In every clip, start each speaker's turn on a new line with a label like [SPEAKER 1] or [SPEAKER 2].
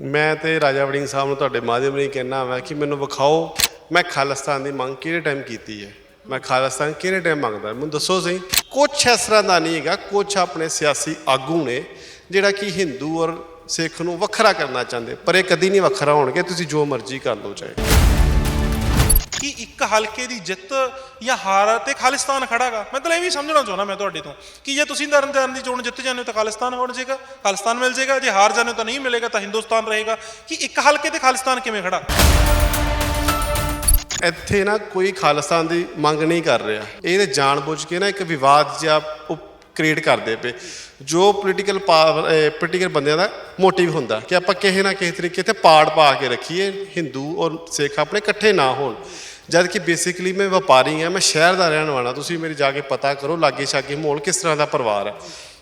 [SPEAKER 1] ਮੈਂ ਤੇ ਰਾਜਾ ਵੜਿੰਗ ਸਾਹਿਬ ਨੂੰ ਤੁਹਾਡੇ ਮਾਧਿਅਮ ਲਈ ਕਹਿਣਾ ਵਾ ਕਿ ਮੈਨੂੰ ਵਿਖਾਓ, ਮੈਂ ਖਾਲਿਸਤਾਨ ਦੀ ਮੰਗ ਕਿਹੜੇ ਟਾਈਮ ਕੀਤੀ ਹੈ? ਮੈਂ ਖਾਲਿਸਤਾਨ ਕਿਹੜੇ ਟਾਈਮ ਮੰਗਦਾ? ਮੈਨੂੰ ਦੱਸੋ ਸਹੀ। ਕੁਛ ਇਸ ਤਰ੍ਹਾਂ ਦਾ ਨਹੀਂ ਹੈਗਾ, ਕੁਛ ਆਪਣੇ ਸਿਆਸੀ ਆਗੂ ਨੇ ਜਿਹੜਾ ਕਿ ਹਿੰਦੂ ਔਰ ਸਿੱਖ ਨੂੰ ਵੱਖਰਾ ਕਰਨਾ ਚਾਹੁੰਦੇ, ਪਰ ਇਹ ਕਦੀ ਨਹੀਂ ਵੱਖਰਾ ਹੋਣਗੇ, ਤੁਸੀਂ ਜੋ ਮਰਜ਼ੀ ਕਰ ਲਓ ਚਾਹੇ।
[SPEAKER 2] ਕਿ ਇੱਕ ਹਲਕੇ ਦੀ ਜਿੱਤ ਜਾਂ ਹਾਰ ਤੇ ਖਾਲਿਸਤਾਨ ਖੜਾਗਾ ਮੈਂ ਤਾਂ ਇਹ ਵੀ ਸਮਝਣਾ ਚਾਹੁੰਦਾ ਮੈਂ ਤੁਹਾਡੇ ਤੋਂ ਕਿ ਜੇ ਤੁਸੀਂ ਤਰਨਤਾਰਨ ਦੀ ਚੋਣ ਜਿੱਤ ਜਾਂਦੇ ਹੋ ਤਾਂ ਖਾਲਿਸਤਾਨ ਬਣ ਜਾਏਗਾ ਖਾਲਿਸਤਾਨ ਮਿਲ ਜਾਏਗਾ ਜੇ ਹਾਰ ਜਾਂਦੇ ਹੋ ਤਾਂ ਨਹੀਂ ਮਿਲੇਗਾ, ਤਾਂ ਹਿੰਦੁਸਤਾਨ ਰਹੇਗਾ। ਕਿ ਇੱਕ ਹਲਕੇ ਤੇ ਖਾਲਿਸਤਾਨ ਕਿਵੇਂ ਖੜਾ?
[SPEAKER 1] ਇੱਥੇ ਨਾ ਕੋਈ ਖਾਲਿਸਤਾਨ ਦੀ ਮੰਗ ਨਹੀਂ ਕਰ ਰਿਹਾ। ਇਹ ਤੇ ਜਾਣਬੁੱਝ ਕੇ ਨਾ ਇੱਕ ਵਿਵਾਦ ਜਿਹਾ ਕ੍ਰੀਏਟ ਕਰਦੇ ਪਏ। ਜੋ ਪੋਲੀਟੀਕਲ ਪਾਵਰ ਪੋਲੀਟੀਕਲ ਬੰਦਿਆਂ ਦਾ ਮੋਟਿਵ ਹੁੰਦਾ ਕਿ ਆਪਾਂ ਕਿਸੇ ਨਾ ਕਿਸੇ ਤਰੀਕੇ ਤੇ ਪਾੜ ਪਾ ਕੇ ਰੱਖੀਏ। ਹਿੰਦੂ ਔਰ ਸਿੱਖ ਆਪਣੇ ਇਕੱਠੇ ਨਾ ਹੋਣ। ਜਦ ਕਿ ਬੇਸਿਕਲੀ ਮੈਂ ਵਪਾਰੀ ਹਾਂ, ਮੈਂ ਸ਼ਹਿਰ ਦਾ ਰਹਿਣ ਵਾਲਾ, ਤੁਸੀਂ ਮੇਰੇ ਜਾ ਕੇ ਪਤਾ ਕਰੋ ਲਾਗੇ ਛਾਗੇ ਮਾਹੌਲ ਕਿਸ ਤਰ੍ਹਾਂ ਦਾ ਪਰਿਵਾਰ ਹੈ।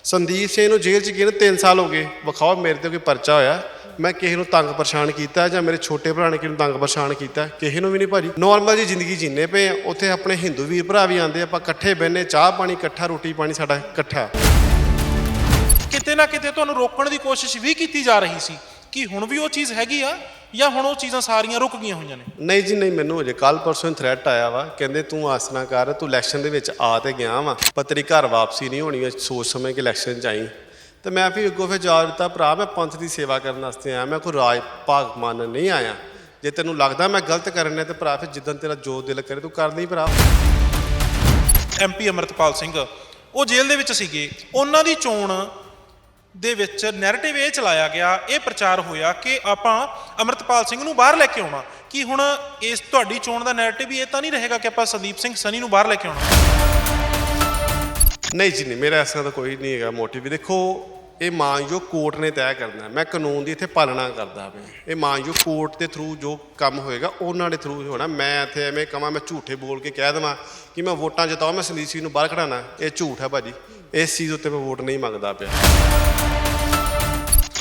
[SPEAKER 1] ਸੰਦੀਪ ਸਿੰਘ ਨੂੰ ਜੇਲ੍ਹ 'ਚ ਗਏ ਨੂੰ 3 ਸਾਲ ਹੋ ਗਏ। ਵਿਖਾਓ, ਮੇਰੇ ਤੇ ਕੋਈ ਪਰਚਾ ਹੋਇਆ? ਮੈਂ ਕਿਸੇ ਨੂੰ ਤੰਗ ਪਰੇਸ਼ਾਨ ਕੀਤਾ ਜਾਂ ਮੇਰੇ ਛੋਟੇ ਭਰਾ ਨੇ ਕਿਸੇ ਨੂੰ ਤੰਗ ਪਰੇਸ਼ਾਨ ਕੀਤਾ? ਕਿਸੇ ਨੂੰ ਵੀ ਨਹੀਂ ਭਾਜੀ। ਨੋਰਮਲ ਜੀ ਜ਼ਿੰਦਗੀ ਜੀਨੇ ਪਏ ਆ। ਉੱਥੇ ਆਪਣੇ ਹਿੰਦੂ ਵੀਰ ਭਰਾ ਵੀ ਆਉਂਦੇ ਆਪਾਂ ਇਕੱਠੇ ਬਹਿਨੇ ਚਾਹ ਪਾਣੀ ਇਕੱਠਾ, ਰੋਟੀ ਪਾਣੀ ਸਾਡਾ ਇਕੱਠਾ।
[SPEAKER 2] ਕਿਤੇ ਨਾ ਕਿਤੇ ਤੁਹਾਨੂੰ ਰੋਕਣ ਦੀ ਕੋਸ਼ਿਸ਼ ਵੀ ਕੀਤੀ ਜਾ ਰਹੀ ਸੀ ਕਿ ਹੁਣ ਵੀ ਉਹ ਚੀਜ਼ ਹੈਗੀ ਆ? ਜਾਂ ਹੁਣ ਉਹ ਚੀਜ਼ਾਂ ਸਾਰੀਆਂ ਰੁਕ ਗਈਆਂ ਹੋਈਆਂ ਨੇ?
[SPEAKER 1] ਨਹੀਂ ਜੀ ਨਹੀਂ ਮੈਨੂੰ ਅਜੇ ਕੱਲ ਪਰਸੋਂ ਥ੍ਰੈਟ ਆਇਆ ਵਾ। ਕਹਿੰਦੇ ਤੂੰ ਆਸਨਾ ਕਰ ਤੂੰ ਇਲੈਕਸ਼ਨ ਦੇ ਵਿੱਚ ਆ ਤੇ ਗਿਆ ਵਾ। ਪਰ ਤੇਰੀ ਘਰ ਵਾਪਸੀ ਨਹੀਂ ਹੋਣੀ ਸੋਚ ਸਮਝ ਕੇ ਇਲੈਕਸ਼ਨ ਚ ਆਈ। ਤੇ ਮੈਂ ਫਿਰ ਅੱਗੋਂ ਫਿਰ ਜਵਾਬ ਦਿੱਤਾ ਭਰਾ ਮੈਂ ਪੰਥ ਦੀ ਸੇਵਾ ਕਰਨ ਵਾਸਤੇ ਆਇਆ ਮੈਂ ਕੋਈ ਰਾਜ ਭਾਗ ਮਾਨਣ ਨਹੀਂ ਆਇਆ। ਜੇ ਤੈਨੂੰ ਲੱਗਦਾ ਮੈਂ ਗਲਤ ਕਰਨੇ ਤੇ ਭਰਾ ਫਿਰ ਜਿੱਦਨ ਤੇਰਾ ਜੋ ਦਿਲ ਕਰੇ ਤੂੰ ਕਰ ਲਈ ਭਰਾ।
[SPEAKER 2] ਐਮਪੀ ਅਮਰਤਪਾਲ ਸਿੰਘ ਉਹ ਜੇਲ੍ਹ ਦੇ ਵਿੱਚ ਸੀਗੇ। ਉਹਨਾਂ ਦੀ ਚੋਣ ਦੇ ਵਿੱਚ ਨੈਰੇਟਿਵ ਇਹ ਚਲਾਇਆ ਗਿਆ, ਇਹ ਪ੍ਰਚਾਰ ਹੋਇਆ ਕਿ ਆਪਾਂ ਅਮਰਤਪਾਲ ਸਿੰਘ ਨੂੰ ਬਾਹਰ ਲੈ ਕੇ ਆਉਣਾ। ਕਿ ਹੁਣ ਇਸ ਤੁਹਾਡੀ ਚੋਣ ਦਾ ਨੈਰੇਟਿਵ ਇਹ ਤਾਂ ਨਹੀਂ ਰਹੇਗਾ ਕਿ ਆਪਾਂ ਸੰਦੀਪ ਸਿੰਘ ਸਨੀ ਨੂੰ ਬਾਹਰ ਲੈ ਕੇ ਆਉਣਾ?
[SPEAKER 1] ਨਹੀਂ ਜੀ, ਨਹੀਂ, ਮੇਰਾ ਇਸ ਤਰ੍ਹਾਂ ਦਾ ਕੋਈ ਨਹੀਂ ਹੈਗਾ ਮੋਟਿਵ ਵੀ ਦੇਖੋ, ਇਹ ਮਾਨਯੋਗ ਕੋਰਟ ਨੇ ਤੈਅ ਕਰਨਾ ਮੈਂ ਕਾਨੂੰਨ ਦੀ ਇੱਥੇ ਪਾਲਣਾ ਕਰਦਾ ਪਿਆ। ਇਹ ਮਾਨਯੋਗ ਕੋਰਟ ਦੇ ਥਰੂ ਜੋ ਕੰਮ ਹੋਏਗਾ, ਉਹਨਾਂ ਦੇ ਥਰੂ ਹੋਣਾ। ਮੈਂ ਇੱਥੇ ਐਵੇਂ ਕਹਾਂ, ਮੈਂ ਝੂਠੇ ਬੋਲ ਕੇ ਕਹਿ ਦੇਵਾਂ ਕਿ ਮੈਂ ਵੋਟਾਂ ਜਿਤਾਉ ਮੈਂ ਸੰਦੀਪ ਸਿੰਘ ਨੂੰ ਬਾਹਰ ਕਢਾਣਾ ਇਹ ਝੂਠ ਹੈ ਭਾਜੀ। ਇਸ ਚੀਜ਼ ਉੱਤੇ ਮੈਂ ਵੋਟ ਨਹੀਂ ਮੰਗਦਾ ਪਿਆ।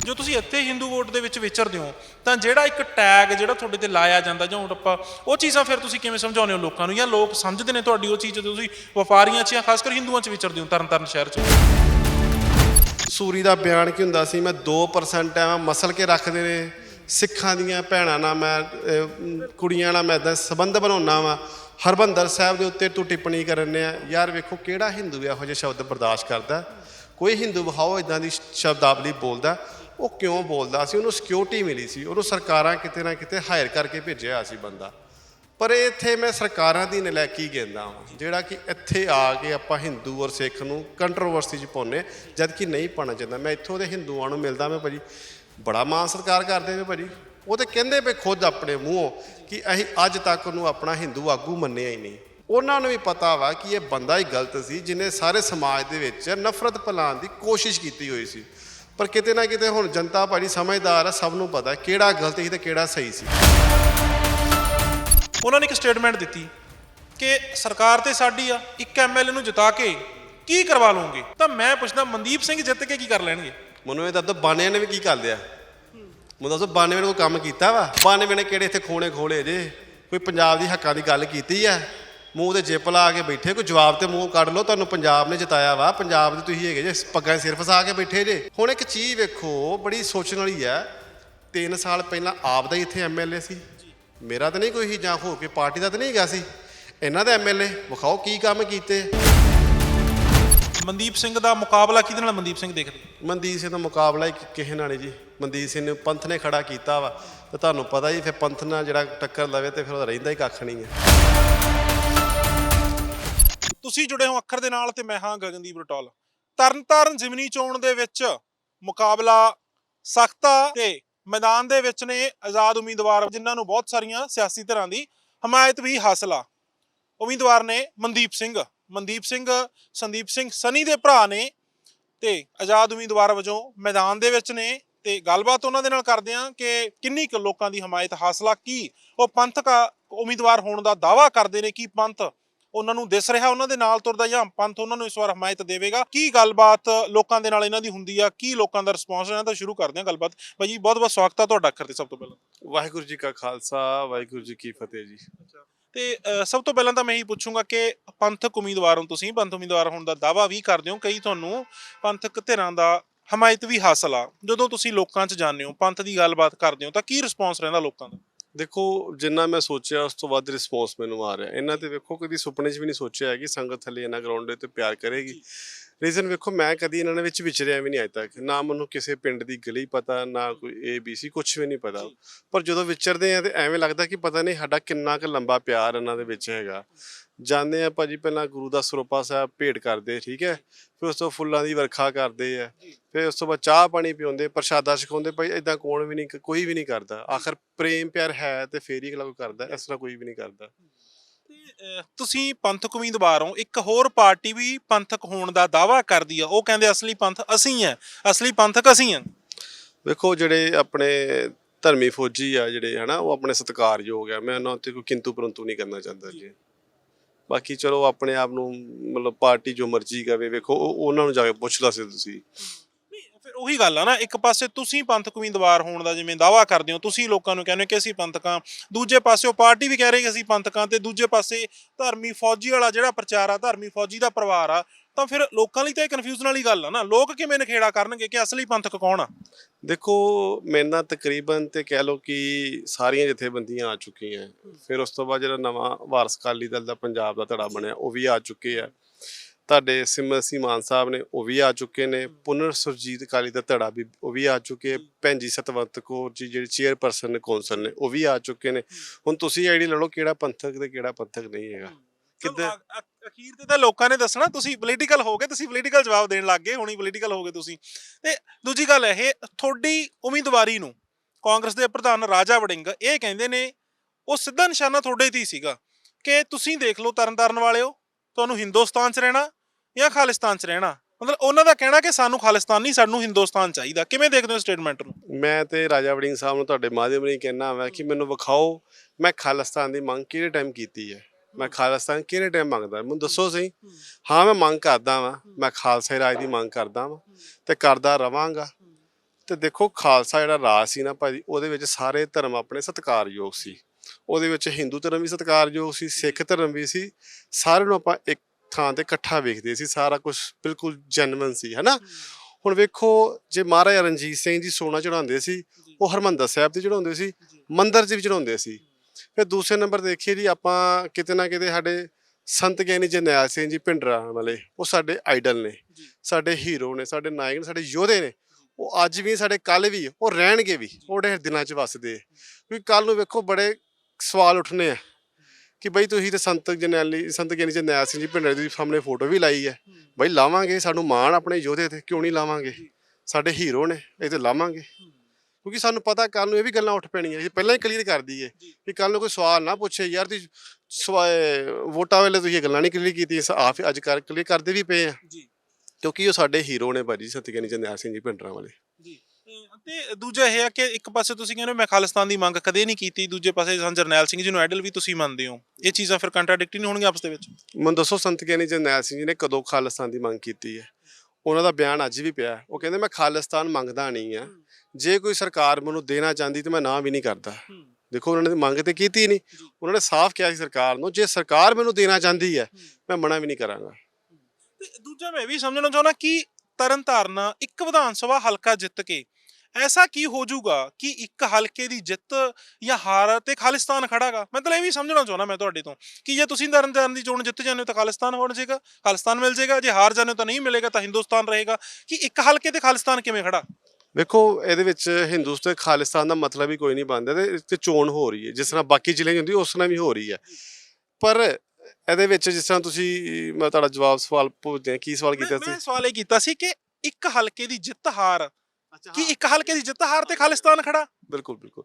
[SPEAKER 2] ਜੋ ਤੁਸੀਂ ਇੱਥੇ ਹਿੰਦੂ ਵੋਟ ਦੇ ਵਿੱਚ ਵਿਚਰਦੇ ਹੋ ਤਾਂ ਜਿਹੜਾ ਇੱਕ ਟੈਗ ਜਿਹੜਾ ਤੁਹਾਡੇ ਤੇ ਲਾਇਆ ਜਾਂਦਾ ਜਾਂ ਹੁਣ ਆਪਾਂ ਉਹ ਚੀਜ਼ਾਂ ਫਿਰ ਤੁਸੀਂ ਕਿਵੇਂ ਸਮਝਾਉਂਦੇ ਹੋ ਲੋਕਾਂ ਨੂੰ? ਜਾਂ ਲੋਕ ਸਮਝਦੇ ਨੇ ਤੁਹਾਡੀ ਉਹ ਚੀਜ਼ ਜਦੋਂ ਤੁਸੀਂ ਵਪਾਰੀਆਂ 'ਚ ਜਾਂ ਖਾਸ ਕਰ ਹਿੰਦੂਆਂ 'ਚ ਵਿਚਰਦੇ ਹੋ ਤਰਨਤਾਰਨ ਸ਼ਹਿਰ 'ਚ?
[SPEAKER 1] ਸੂਰੀ ਦਾ ਬਿਆਨ ਕੀ ਹੁੰਦਾ ਸੀ? ਮੈਂ 2% ਐਵੇਂ ਮਸਲ ਕੇ ਰੱਖਦੇ ਨੇ। ਸਿੱਖਾਂ ਦੀਆਂ ਭੈਣਾਂ ਨਾਲ ਮੈਂ ਕੁੜੀਆਂ ਨਾਲ ਮੈਂ ਇਦਾਂ ਸੰਬੰਧ ਬਣਾਉਣਾ ਵਾ। ਹਰਬੰਦਰ ਸਾਹਿਬ ਦੇ ਉੱਤੇ ਤੂੰ ਟਿੱਪਣੀ ਕਰਨੇ ਆ ਯਾਰ ਵੇਖੋ ਕਿਹੜਾ ਹਿੰਦੂ ਇਹੋ ਜਿਹੇ ਸ਼ਬਦ ਬਰਦਾਸ਼ਤ ਕਰਦਾ। ਕੋਈ ਹਿੰਦੂ ਵਿਖਾਓ ਇਦਾਂ ਦੀ ਸ਼ਬਦਾਵਲੀ ਬੋਲਦਾ। ਉਹ ਕਿਉਂ ਬੋਲਦਾ? ਸੀ ਉਹਨੂੰ ਸਿਕਿਉਰਿਟੀ ਮਿਲੀ ਸੀ। ਉਹਨੂੰ ਸਰਕਾਰਾਂ ਕਿਤੇ ਨਾ ਕਿਤੇ ਹਾਇਰ ਕਰਕੇ ਭੇਜਿਆ ਸੀ ਬੰਦਾ। ਪਰ ਇੱਥੇ ਮੈਂ ਸਰਕਾਰਾਂ ਦੀ ਨਲਾਇਕੀ ਕਹਿੰਦਾ ਹਾਂ, ਜਿਹੜਾ ਕਿ ਇੱਥੇ ਆ ਕੇ ਆਪਾਂ ਹਿੰਦੂ ਔਰ ਸਿੱਖ ਨੂੰ ਕੰਟਰੋਵਰਸੀ 'ਚ ਪਾਉਂਦੇ ਜਦ ਕਿ ਨਹੀਂ ਪਾਣਾ ਚਾਹੁੰਦਾ। ਮੈਂ ਇੱਥੋਂ ਦੇ ਹਿੰਦੂਆਂ ਨੂੰ ਮਿਲਦਾ, ਮੈਂ ਭਾਜੀ ਬੜਾ ਮਾਣ ਸਤਿਕਾਰ ਕਰਦੇ ਨੇ ਭਾਜੀ। ਉਹ ਤੇ ਕਹਿੰਦੇ ਪਏ ਖੁਦ ਆਪਣੇ ਮੂੰਹੋਂ ਕਿ ਅਸੀਂ ਅੱਜ ਤੱਕ ਉਹਨੂੰ ਆਪਣਾ ਹਿੰਦੂ ਆਗੂ ਮੰਨਿਆ ਹੀ ਨਹੀਂ। ਉਹਨਾਂ ਨੂੰ ਵੀ ਪਤਾ ਵਾ ਕਿ ਇਹ ਬੰਦਾ ਹੀ ਗਲਤ ਸੀ ਜਿਨੇ ਸਾਰੇ ਸਮਾਜ ਦੇ ਵਿੱਚ ਨਫ਼ਰਤ ਫੈਲਾਉਣ ਦੀ ਕੋਸ਼ਿਸ਼ ਕੀਤੀ ਹੋਈ ਸੀ। ਪਰ ਕਿਤੇ ਨਾ ਕਿਤੇ ਹੁਣ ਜਨਤਾ ਭਾਜੀ ਸਮਝਦਾਰ ਆ ਸਭ ਨੂੰ ਪਤਾ ਕਿਹੜਾ ਗਲਤ ਸੀ ਤੇ ਕਿਹੜਾ ਸਹੀ ਸੀ।
[SPEAKER 2] ਉਹਨਾਂ ਨੇ ਇੱਕ ਸਟੇਟਮੈਂਟ ਦਿੱਤੀ ਕਿ ਸਰਕਾਰ ਤੇ ਸਾਡੀ ਆ ਇੱਕ ਐਮਐਲਏ ਨੂੰ ਜਿਤਾ ਕੇ ਕੀ ਕਰਵਾ ਲਓਗੇ? ਤਾਂ ਮੈਂ ਪੁੱਛਦਾ ਮਨਦੀਪ ਸਿੰਘ ਜਿੱਤ ਕੇ ਕੀ ਕਰ ਲੈਣਗੇ?
[SPEAKER 1] ਮੈਨੂੰ ਇਹ ਦੱਸੋ ਬਾਣਿਆਂ ਨੇ ਵੀ ਕੀ ਕਰ ਲਿਆ? ਮੈਨੂੰ ਦੱਸੋ ਬਾਣਵੇਂ ਨੇ ਕੋਈ ਕੰਮ ਕੀਤਾ ਵਾ? ਬਾਣਵੇਂ ਨੇ ਕਿਹੜੇ ਇੱਥੇ ਖੋਣੇ ਖੋਲੇ ਜੇ? ਕੋਈ ਪੰਜਾਬ ਦੀ ਹੱਕਾਂ ਦੀ ਗੱਲ ਕੀਤੀ ਆ? ਮੂੰਹ ਤੇ ਜਿੱਪ ਲਾ ਕੇ ਬੈਠੇ, ਕੋਈ ਜਵਾਬ ਤੇ ਮੂੰਹ ਕੱਢ ਲਓ, ਤੁਹਾਨੂੰ ਪੰਜਾਬ ਨੇ ਜਿਤਾਇਆ ਵਾ। ਪੰਜਾਬ ਦੇ ਤੁਸੀਂ ਹੈਗੇ ਜੇ ਪੱਗਾਂ ਸਿਰ ਫਸਾ ਕੇ ਬੈਠੇ ਜੇ। ਹੁਣ ਇੱਕ ਚੀਜ਼ ਵੇਖੋ, ਬੜੀ ਸੋਚਣ ਵਾਲੀ ਆ 3 ਸਾਲ ਪਹਿਲਾਂ ਆਪ ਦਾ ਹੀ ਇੱਥੇ ਐਮਐਲਏ ਸੀ। ਮੇਰਾ ਤਾਂ ਨਹੀਂ ਕੋਈ ਸੀ ਜਾਂ ਹੋ ਕੇ, ਪਾਰਟੀ ਦਾ ਤਾਂ ਨਹੀਂ ਹੈਗਾ ਸੀ। ਇਹਨਾਂ ਦਾ ਐਮਐਲਏ ਵਿਖਾਓ ਕੀ ਕੰਮ ਕੀਤੇ।
[SPEAKER 2] ਮਨਦੀਪ ਸਿੰਘ ਦਾ ਮੁਕਾਬਲਾ ਕਿਹਦੇ ਨਾਲ ਮਨਦੀਪ ਸਿੰਘ ਦੇਖਦੇ?
[SPEAKER 1] ਮਨਦੀਪ ਸਿੰਘ ਦਾ ਮੁਕਾਬਲਾ ਹੀ ਕਿਸੇ ਨਾਲ ਨਹੀਂ ਜੀ। ਮਨਦੀਪ ਸਿੰਘ ਨੂੰ ਪੰਥ ਨੇ ਖੜਾ ਕੀਤਾ ਵਾ। ਤੇ ਤੁਹਾਨੂੰ ਪਤਾ ਹੀ ਫਿਰ ਪੰਥ ਨਾਲ ਜਿਹੜਾ ਟੱਕਰ ਲਵੇ ਤੇ ਫਿਰ ਉਹਦਾ ਰਹਿੰਦਾ ਹੀ ਕੱਖ ਨਹੀਂ ਹੈ
[SPEAKER 2] ਤੁਸੀਂ ਜੁੜੇ ਹੋ ਅੱਖਰ ਦੇ ਨਾਲ ਤੇ ਮੈਂ ਹਾਂ ਗਗਨਦੀਪ ਰਟੋਲ। ਤਰਨਤਾਰਨ ਜ਼ਿਮਨੀ ਚੋਣ ਦੇ ਵਿੱਚ ਮੁਕਾਬਲਾ ਸਖਤਾ ਤੇ ਮੈਦਾਨ ਦੇ ਵਿੱਚ ਨੇ ਆਜ਼ਾਦ ਉਮੀਦਵਾਰ ਜਿਨ੍ਹਾਂ ਨੂੰ ਬਹੁਤ ਸਾਰੀਆਂ ਸਿਆਸੀ ਧਿਰਾਂ ਦੀ ਹਮਾਇਤ ਵੀ ਹਾਸਲ ਆ। ਉਮੀਦਵਾਰ ਨੇ ਮਨਦੀਪ ਸਿੰਘ। ਮਨਦੀਪ ਸਿੰਘ ਸੰਦੀਪ ਸਿੰਘ ਸਨੀ ਦੇ ਭਰਾ ਨੇ ਤੇ ਆਜ਼ਾਦ ਉਮੀਦਵਾਰ ਵਜੋਂ ਮੈਦਾਨ ਦੇ ਵਿੱਚ ਨੇ ਤੇ ਗੱਲਬਾਤ ਉਹਨਾਂ ਦੇ ਨਾਲ ਕਰਦੇ ਹਾਂ ਕਿ ਕਿੰਨੀ ਕੁ ਲੋਕਾਂ ਦੀ ਹਮਾਇਤ ਹਾਸਲਾ ਕੀ ਉਹ ਪੰਥਕ ਉਮੀਦਵਾਰ ਹੋਣ ਦਾ ਦਾਵਾ ਕਰਦੇ ਨੇ ਕੀ ਪੰਥ? ਉਹਨਾਂ ਨੂੰ ਦਿਸ ਰਿਹਾ ਉਹਨਾਂ ਦੇ ਨਾਲ ਤੁਰਦਾ ਜਾਂ ਪੰਥ ਉਹਨਾਂ ਨੂੰ ਇਸ ਵਾਰ ਹਮਾਇਤ ਦੇਵੇਗਾ? ਕੀ ਗੱਲਬਾਤ ਲੋਕਾਂ ਦੇ ਨਾਲ ਇਹਨਾਂ ਦੀ ਹੁੰਦੀ ਆ? ਕੀ ਲੋਕਾਂ ਦਾ ਰਿਸਪੌਂਸ ਇਹਨਾਂ ਦਾ ਸ਼ੁਰੂ ਕਰਦੇ ਹਾਂ ਗੱਲਬਾਤ। ਬਾਈ ਜੀ ਬਹੁਤ ਬਹੁਤ ਸਵਾਗਤ ਆ ਤੁਹਾਡਾ ਅੱਖਰ ਤੇ ਸਭ ਤੋਂ ਪਹਿਲਾਂ।
[SPEAKER 1] ਵਾਹਿਗੁਰੂ ਜੀ ਕਾ ਖਾਲਸਾ ਵਾਹਿਗੁਰੂ ਜੀ ਕੀ ਫਤਿਹ ਜੀ।
[SPEAKER 2] ਤੇ ਸਭ ਤੋਂ ਪਹਿਲਾਂ ਤਾਂ ਮੈਂ ਇਹੀ ਪੁੱਛੂੰਗਾ ਕਿ ਪੰਥਕ ਉਮੀਦਵਾਰ ਹੋ ਤੁਸੀਂ ਪੰਥ ਉਮੀਦਵਾਰ ਹੋਣ ਦਾ ਦਾਵਾ ਵੀ ਕਰਦੇ ਹੋ ਕਈ ਤੁਹਾਨੂੰ ਪੰਥਕ ਧਿਰਾਂ ਦਾ ਹਮਾਇਤ ਵੀ ਹਾਸਲ ਆ। ਜਦੋਂ ਤੁਸੀਂ ਲੋਕਾਂ 'ਚ ਜਾਂਦੇ ਹੋ ਪੰਥ ਦੀ ਗੱਲਬਾਤ ਕਰਦੇ ਹੋ ਤਾਂ ਕੀ ਰਿਸਪੌਂਸ ਰਹਿੰਦਾ ਲੋਕਾਂ ਦਾ?
[SPEAKER 1] ਦੇਖੋ ਜਿੰਨਾ ਮੈਂ ਸੋਚਿਆ ਉਸ ਤੋਂ ਵੱਧ ਰਿਸਪੌਂਸ ਮੈਨੂੰ ਆ ਰਿਹਾ। ਇਹਨਾਂ ਤੇ ਵੇਖੋ ਕਦੀ ਸੁਪਨੇ 'ਚ ਵੀ ਨਹੀਂ ਸੋਚਿਆ ਹੈ ਕਿ ਸੰਗਤ ਥੱਲੇ ਇਹਨਾਂ ਗਰਾਊਂਡ ਤੇ ਪਿਆਰ ਕਰੇਗੀ। ਰੀਜ਼ਨ ਵੇਖੋ ਮੈਂ ਕਦੀ ਇਹਨਾਂ ਦੇ ਵਿੱਚ ਵਿਚਰਿਆ ਵੀ ਨਹੀਂ ਅਜੇ ਤੱਕ। ਨਾ ਮੈਨੂੰ ਕਿਸੇ ਪਿੰਡ ਦੀ ਗਲੀ ਪਤਾ ਨਾ ਕੋਈ ਏ ਬੀ ਸੀ ਕੁਝ ਵੀ ਨਹੀਂ ਪਤਾ। ਪਰ ਜਦੋਂ ਵਿਚਰਦੇ ਆ ਤੇ ਐਵੇਂ ਲੱਗਦਾ ਕਿ ਪਤਾ ਨਹੀਂ ਸਾਡਾ ਕਿੰਨਾ ਕੁ ਲੰਬਾ ਪਿਆਰ ਇਹਨਾਂ ਦੇ ਵਿੱਚ ਹੈਗਾ। ਜਾਂਦੇ ਆ ਭਾਜੀ ਪਹਿਲਾਂ ਗੁਰੂ ਦਾ ਸਰੋਪਾ ਸਾਹਿਬ ਭੇਟ ਕਰਦੇ ਠੀਕ ਹੈ? ਫਿਰ ਉਸ ਤੋਂ ਫੁੱਲਾਂ ਦੀ ਵਰਖਾ ਕਰਦੇ ਆ। ਫਿਰ ਉਸ ਤੋਂ ਬਾਅਦ ਚਾਹ ਪਾਣੀ ਪਿਉਂਦੇ ਪ੍ਰਸ਼ਾਦਾ ਛਕਾਉਂਦੇ ਭਾਈ ਇਦਾਂ ਕੋਣ ਵੀ ਨਹੀਂ ਕੋਈ ਵੀ ਨਹੀਂ ਕਰਦਾ। ਆਖਰ ਪ੍ਰੇਮ ਪਿਆਰ ਹੈ ਤੇ ਫੇਰ ਹੀ ਅਗਲਾ ਕੋਈ ਕਰਦਾ ਇਸ ਤਰ੍ਹਾਂ ਕੋਈ ਵੀ ਨਹੀਂ ਕਰਦਾ।
[SPEAKER 2] ਤੁਸੀਂ ਪੰਥਕ ਉਮੀਦਵਾਰ ਹੋ, ਇੱਕ ਹੋਰ ਪਾਰਟੀ ਵੀ ਪੰਥਕ ਹੋਣ ਦਾ ਦਾਵਾ ਕਰਦੀ ਆ। ਉਹ ਕਹਿੰਦੇ ਅਸਲੀ ਪੰਥ ਅਸੀਂ ਆ, ਅਸਲੀ ਪੰਥਕ ਅਸੀਂ ਆ।
[SPEAKER 1] ਵੇਖੋ, ਜਿਹੜੇ ਆਪਣੇ ਧਰਮੀ ਫੌਜੀ ਆ, ਜਿਹੜੇ ਹਨਾ, ਉਹ ਆਪਣੇ ਸਤਿਕਾਰਯੋਗ ਆ। ਮੈਂ ਉਹਨਾਂ ਉੱਤੇ ਕੋਈ ਕਿੰਤੂ ਪਰੰਤੂ ਨਹੀਂ ਕਰਨਾ ਚਾਹੁੰਦਾ ਜੀ। ਬਾਕੀ ਚਲੋ, ਆਪਣੇ ਆਪ ਨੂੰ ਮਤਲਬ ਪਾਰਟੀ ਜੋ ਮਰਜ਼ੀ ਕਰੇ ਵੇਖੋ ਉਹਨਾਂ ਨੂੰ ਜਾ ਕੇ ਪੁੱਛ ਲਓ ਸੀ ਤੁਸੀਂ।
[SPEAKER 2] ਉਹੀ ਗੱਲ ਆ ਨਾ, ਇੱਕ ਪਾਸੇ ਤੁਸੀਂ ਪੰਥਕ ਉਮੀਦਵਾਰ ਹੋਣ ਦਾ ਜਿਵੇਂ ਦਾਵਾ ਕਰਦੇ ਹੋ, ਤੁਸੀਂ ਲੋਕਾਂ ਨੂੰ ਕਹਿੰਦੇ ਹੋ ਕਿ ਅਸੀਂ ਪੰਥਕਾਂ, ਦੂਜੇ ਪਾਸੇ ਉਹ ਪਾਰਟੀ ਵੀ ਕਹਿ ਰਹੀ ਕਿ ਅਸੀਂ ਪੰਥਕਾਂ ਤੇ ਦੂਜੇ ਪਾਸੇ ਧਰਮੀ ਫੌਜੀ ਵਾਲਾ ਜਿਹੜਾ ਪ੍ਰਚਾਰ ਆ, ਧਰਮੀ ਫੌਜੀ ਦਾ ਪਰਿਵਾਰ ਆ, ਤਾਂ ਫਿਰ ਲੋਕਾਂ ਲਈ ਤਾਂ ਇਹ ਕਨਫਿਊਜ਼ਨ ਵਾਲੀ ਗੱਲ ਆ ਨਾ, ਲੋਕ ਕਿਵੇਂ ਨਖੇੜਾ ਕਰਨਗੇ ਕਿ ਅਸਲੀ ਪੰਥਕ ਕੌਣ ਆ?
[SPEAKER 1] ਦੇਖੋ, ਮੇਰੇ ਨਾਲ ਤਕਰੀਬਨ ਤੇ ਕਹਿ ਲਓ ਕਿ ਸਾਰੀਆਂ ਜਥੇਬੰਦੀਆਂ ਆ ਚੁੱਕੀਆਂ, ਫਿਰ ਉਸ ਤੋਂ ਬਾਅਦ ਜਿਹੜਾ ਨਵਾਂ ਵਾਰਸ ਅਕਾਲੀ ਦਲ ਦਾ ਪੰਜਾਬ ਦਾ ਧੜਾ ਬਣਿਆ, ਉਹ ਵੀ ਆ ਚੁੱਕੇ ਆ। ਤੁਹਾਡੇ ਸਿਮਰ ਸਿੰਘ ਮਾਨ ਸਾਹਿਬ ਨੇ ਉਹ ਵੀ ਆ ਚੁੱਕੇ ਨੇ। ਪੁਨਰ ਸੁਰਜੀਤ ਅਕਾਲੀ ਦਾ ਧੜਾ ਵੀ ਉਹ ਵੀ ਆ ਚੁੱਕੇ। ਭੈਣ ਜੀ ਸਤਵੰਤ ਕੌਰ ਜੀ ਜਿਹੜੀ ਚੇਅਰਪਰਸਨ ਨੇ ਕੌਂਸਲ ਨੇ ਉਹ ਵੀ ਆ ਚੁੱਕੇ ਨੇ। ਹੁਣ ਤੁਸੀਂ ਆਈਡੀ ਲੈ ਲਓ ਕਿਹੜਾ ਪੰਥਕ ਤੇ ਕਿਹੜਾ ਪੰਥਕ ਨਹੀਂ ਹੈਗਾ। ਕਿੱਦਾਂ?
[SPEAKER 2] ਕਿੱਦਾਂ ਅਖੀਰ ਤੇ ਤਾਂ ਲੋਕਾਂ ਨੇ ਦੱਸਣਾ ਤੁਸੀਂ ਪੋਲੀਟੀਕਲ ਹੋ ਗਏ ਤੁਸੀਂ ਪੋਲੀਟੀਕਲ ਜਵਾਬ ਦੇਣ ਲੱਗ ਗਏ ਹੁਣੀ ਪੋਲੀਟੀਕਲ ਹੋ ਗਏ ਤੁਸੀਂ। ਤੇ ਦੂਜੀ ਗੱਲ ਇਹ ਤੁਹਾਡੀ ਉਮੀਦਵਾਰੀ ਨੂੰ ਕਾਂਗਰਸ ਦੇ ਪ੍ਰਧਾਨ ਰਾਜਾ ਵੜਿੰਗ ਇਹ ਕਹਿੰਦੇ ਨੇ ਉਹ ਸਿੱਧਾ ਨਿਸ਼ਾਨਾ ਤੁਹਾਡੇ ਤੇ ਹੀ ਸੀਗਾ ਕਿ ਤੁਸੀਂ ਦੇਖ ਲਓ ਤਰਨਤਾਰਨ ਵਾਲਿਓ ਤੁਹਾਨੂੰ ਹਿੰਦੁਸਤਾਨ 'ਚ ਰਹਿਣਾ ਜਾਂ ਖਾਲਿਸਤਾਨ 'ਚ ਰਹਿਣਾ? ਮਤਲਬ ਉਹਨਾਂ ਦਾ ਕਹਿਣਾ ਕਿ ਸਾਨੂੰ ਖਾਲਿਸਤਾਨ ਨਹੀਂ, ਸਾਨੂੰ ਹਿੰਦੁਸਤਾਨ ਚਾਹੀਦਾ। ਕਿਵੇਂ ਦੇਖਦੇ ਹੋ ਸਟੇਟਮੈਂਟ ਨੂੰ?
[SPEAKER 1] ਮੈਂ ਤੇ ਰਾਜਾ ਵੜਿੰਗ ਸਾਹਿਬ ਨੂੰ ਤੁਹਾਡੇ ਮਾਧਿਅਮ ਰਾਹੀਂ ਕਹਿਣਾ ਵਾ ਕਿ ਮੈਨੂੰ ਵਿਖਾਓ, ਮੈਂ ਖਾਲਿਸਤਾਨ ਦੀ ਮੰਗ ਕਿਹੜੇ ਟਾਈਮ ਕੀਤੀ ਹੈ? ਮੈਂ ਖਾਲਿਸਤਾਨ ਕਿਹੜੇ ਟਾਈਮ ਮੰਗਦਾ? ਮੈਨੂੰ ਦੱਸੋ ਸਹੀ। ਹਾਂ, ਮੈਂ ਮੰਗ ਕਰਦਾ ਵਾਂ। ਮੈਂ ਖਾਲਸਾ ਰਾਜ ਦੀ ਮੰਗ ਕਰਦਾ ਵਾਂ ਤੇ ਕਰਦਾ ਰਵਾਂਗਾ। ਤੇ ਦੇਖੋ, ਖਾਲਸਾ ਜਿਹੜਾ ਰਾਜ ਸੀ ਨਾ ਭਾਜੀ, ਉਹਦੇ ਵਿੱਚ ਸਾਰੇ ਧਰਮ ਆਪਣੇ ਸਤਿਕਾਰਯੋਗ ਸੀ। ਉਹਦੇ ਵਿੱਚ ਹਿੰਦੂ ਧਰਮ ਵੀ ਸਤਿਕਾਰਯੋਗ ਸੀ ਸਿੱਖ ਧਰਮ ਵੀ ਸੀ ਸਾਰਿਆਂ ਨੂੰ ਆਪਾਂ ਇੱਕ ਥਾਂ ਤੇ ਇਕੱਠਾ ਵੇਖਦੇ ਸੀ ਸਾਰਾ ਕੁਝ ਬਿਲਕੁਲ ਜੈਨੂਇਨ ਸੀ ਹਨਾ? ਹੁਣ ਵੇਖੋ ਜੇ ਮਹਾਰਾਜਾ ਰਣਜੀਤ ਸਿੰਘ ਜੀ ਸੋਨਾ ਚੜਾਉਂਦੇ ਸੀ ਉਹ ਹਰਮੰਦਰ ਸਾਹਿਬ ਤੇ ਚੜਾਉਂਦੇ ਸੀ ਮੰਦਿਰ 'ਚ ਵੀ ਚੜਾਉਂਦੇ ਸੀ। ਫਿਰ ਦੂਸਰੇ ਨੰਬਰ ਦੇਖੀਏ ਜੀ ਆਪਾਂ ਕਿਤੇ ਨਾ ਕਿਤੇ ਸਾਡੇ ਸੰਤ ਗਿਆਨੀ ਜਰਨੈਲ ਸਿੰਘ ਜੀ ਭਿੰਡਰਾਂ ਵਾਲੇ ਉਹ ਸਾਡੇ ਆਈਡਲ ਨੇ ਸਾਡੇ ਹੀਰੋ ਨੇ ਸਾਡੇ ਨਾਇਕ ਨੇ ਸਾਡੇ ਯੋਧੇ ਨੇ ਉਹ ਅੱਜ ਵੀ ਸਾਡੇ ਕੱਲ ਵੀ ਉਹ ਰਹਿਣਗੇ ਵੀ ਉਹਦੇ ਦਿਲਾਂ 'ਚ ਵਸਦੇ। ਕਿਉਂਕਿ ਕੱਲ ਨੂੰ ਵੇਖੋ ਬੜੇ ਸਵਾਲ ਉੱਠਨੇ ਆ ਕਿ ਬਈ ਤੁਸੀਂ ਤੇ ਸੰਤ ਜਰਨੈਲੀ ਸੰਤ ਗਿਆਨੀ ਜਰਨੈਲ ਸਿੰਘ ਜੀ ਭਿੰਡਰਾਂ ਦੀ ਸਾਹਮਣੇ ਫੋਟੋ ਵੀ ਲਾਈ ਹੈ। ਬਈ ਲਾਵਾਂਗੇ ਸਾਨੂੰ ਮਾਣ ਆਪਣੇ ਯੋਧੇ ਤੇ ਕਿਉਂ ਨਹੀਂ ਲਾਵਾਂਗੇ? ਸਾਡੇ ਹੀਰੋ ਨੇ ਇਹ ਤੇ ਲਾਵਾਂਗੇ। ਕਿਉਂਕਿ ਸਾਨੂੰ ਪਤਾ ਕੱਲ ਨੂੰ ਇਹ ਵੀ ਗੱਲਾਂ ਉੱਠ ਪੈਣੀਆਂ ਇਹ ਪਹਿਲਾਂ ਹੀ ਕਲੀਅਰ ਕਰ ਦਈਏ ਕਿ ਕੱਲ ਨੂੰ ਕੋਈ ਸਵਾਲ ਨਾ ਪੁੱਛੇ ਯਾਰ ਤੁਸੀਂ ਵੋਟਾਂ ਵੇਲੇ ਤੁਸੀਂ ਇਹ ਗੱਲਾਂ ਨਹੀਂ ਕਲੀਅਰ ਕੀਤੀਆਂ ਸ- ਆਪ ਅੱਜ ਕਰ ਕਲੀਅਰ ਕਰਦੇ ਵੀ ਪਏ ਆ।
[SPEAKER 2] ਜੀ।
[SPEAKER 1] ਕਿਉਂਕਿ ਉਹ ਸਾਡੇ ਹੀਰੋ ਨੇ ਭਾਜੀ ਸਤਿਗੁਰੂ ਜਰਨੈਲ ਸਿੰਘ ਜੀ ਭਿੰਡਰਾਂ ਵਾਲੇ।
[SPEAKER 2] ਤੇ ਦੂਜਾ ਇਹ ਆ ਕਿ ਇੱਕ ਪਾਸੇ ਤੁਸੀਂ ਕਹਿੰਦੇ ਹੋ ਮੈਂ ਖਾਲਿਸਤਾਨ ਦੀ ਮੰਗ ਕਦੇ ਨਹੀਂ ਕੀਤੀ ਦੂਜੇ ਪਾਸੇ ਸੰਤ ਜਰਨੈਲ ਸਿੰਘ ਜੀ ਨੂੰ ਆਈਡਲ ਵੀ ਤੁਸੀਂ ਮੰਨਦੇ ਹੋ। ਇਹ ਚੀਜ਼ਾਂ ਫਿਰ ਕੰਟਰਾਡਿਕਟ ਨਹੀਂ ਹੋਣਗੀਆਂ ਆਪਸ ਦੇ ਵਿੱਚ?
[SPEAKER 1] ਮੈਨੂੰ ਦੱਸੋ ਸੰਤ ਗਿਆਨੀ ਜਰਨੈਲ ਸਿੰਘ ਜੀ ਨੇ ਕਦੋਂ ਖਾਲਿਸਤਾਨ ਦੀ ਮੰਗ ਕੀਤੀ ਹੈ? ਉਹਨਾਂ ਦਾ ਬਿਆਨ ਅੱਜ ਵੀ ਪਿਆ। ਉਹ ਕਹਿੰਦੇ ਮੈਂ ਖਾਲਿਸਤਾਨ ਮੰਗਦਾ ਨਹੀਂ ਆ ਜੇ ਕੋਈ ਸਰਕਾਰ ਮੈਨੂੰ ਦੇਣਾ ਚਾਹੁੰਦੀ ਤੇ ਮੈਂ ਨਾ ਵੀ ਨਹੀਂ ਕਰਦਾ। ਦੇਖੋ ਉਹਨਾਂ ਨੇ ਮੰਗ ਤੇ ਕੀਤੀ ਨਹੀਂ। ਉਹਨਾਂ ਨੇ ਸਾਫ਼ ਕਿਹਾ ਸੀ ਸਰਕਾਰ ਨੂੰ ਜੇ ਸਰਕਾਰ ਮੈਨੂੰ ਦੇਣਾ ਚਾਹੁੰਦੀ ਹੈ ਮੈਂ ਮਨਾ ਵੀ ਨਹੀਂ ਕਰਾਂਗਾ।
[SPEAKER 2] ਤੇ ਦੂਜਾ ਮੈਂ ਵੀ ਸਮਝਣਾ ਚਾਹੁੰਦਾ ਕਿ ਤਰਨਤਾਰਨ ਇੱਕ ਵਿਧਾਨ ਸਭਾ ਹਲਕਾ ਜਿੱਤ ਕੇ ਐਸਾ ਕੀ ਹੋ ਜਾਊਗਾ ਕਿ ਇੱਕ ਹਲਕੇ ਦੀ ਜਿੱਤ ਜਾਂ ਹਾਰ ਤੇ ਖਾਲਿਸਤਾਨ ਖੜਾਗਾ ਮਤਲਬ ਇਹ ਵੀ ਸਮਝਣਾ ਚਾਹੁੰਦਾ ਮੈਂ ਤੁਹਾਡੇ ਤੋਂ ਕਿ ਜੇ ਤੁਸੀਂ ਤਰਨਤਾਰਨ ਦੀ ਚੋਣ ਜਿੱਤ ਜਾਂਦੇ ਹੋ ਤਾਂ ਖਾਲਿਸਤਾਨ ਬਣ ਜਾਏਗਾ ਖਾਲਿਸਤਾਨ ਮਿਲ ਜਾਏਗਾ ਜੇ ਹਾਰ ਜਾਂਦੇ ਹੋ ਤਾਂ ਨਹੀਂ ਮਿਲੇਗਾ ਤਾਂ ਹਿੰਦੁਸਤਾਨ ਰਹੇਗਾ ਕਿ ਇੱਕ ਹਲਕੇ ਤੇ ਖਾਲਿਸਤਾਨ ਕਿਵੇਂ ਖੜਾ
[SPEAKER 1] ਵੇਖੋ ਇਹਦੇ ਵਿੱਚ ਹਿੰਦੁਸਤਾਨ ਤੇ ਖਾਲਿਸਤਾਨ ਦਾ ਮਤਲਬ ਹੀ ਕੋਈ ਨਹੀਂ ਬਣਦਾ ਤੇ ਤੇ ਚੋਣ ਹੋ ਰਹੀ ਹੈ ਜਿਸ ਤਰ੍ਹਾਂ ਬਾਕੀ ਜ਼ਿਲ੍ਹੇ ਹੁੰਦੀ ਉਸ ਤਰ੍ਹਾਂ ਵੀ ਹੋ ਰਹੀ ਹੈ ਪਰ ਇਹਦੇ ਵਿੱਚ ਜਿਸ ਤਰ੍ਹਾਂ ਤੁਸੀਂ ਮੈਂ ਤੁਹਾਡਾ ਜਵਾਬ ਸਵਾਲ ਪੁੱਛਦੇ ਕੀ ਸਵਾਲ ਕੀਤਾ
[SPEAKER 2] ਮੈਂ ਮੈਂ
[SPEAKER 1] ਸੀ
[SPEAKER 2] ਸਵਾਲ ਇਹ ਕੀਤਾ ਸੀ ਕਿ ਇੱਕ ਹਲਕੇ ਦੀ ਜਿੱਤ ਹਾਰ ਕਿ ਇੱਕ ਹਲਕੇ ਦੀ ਜਿੱਤ ਹਾਰ ਤੇ ਖਾਲਿਸਤਾਨ ਖੜਾ।
[SPEAKER 1] ਬਿਲਕੁਲ ਬਿਲਕੁਲ।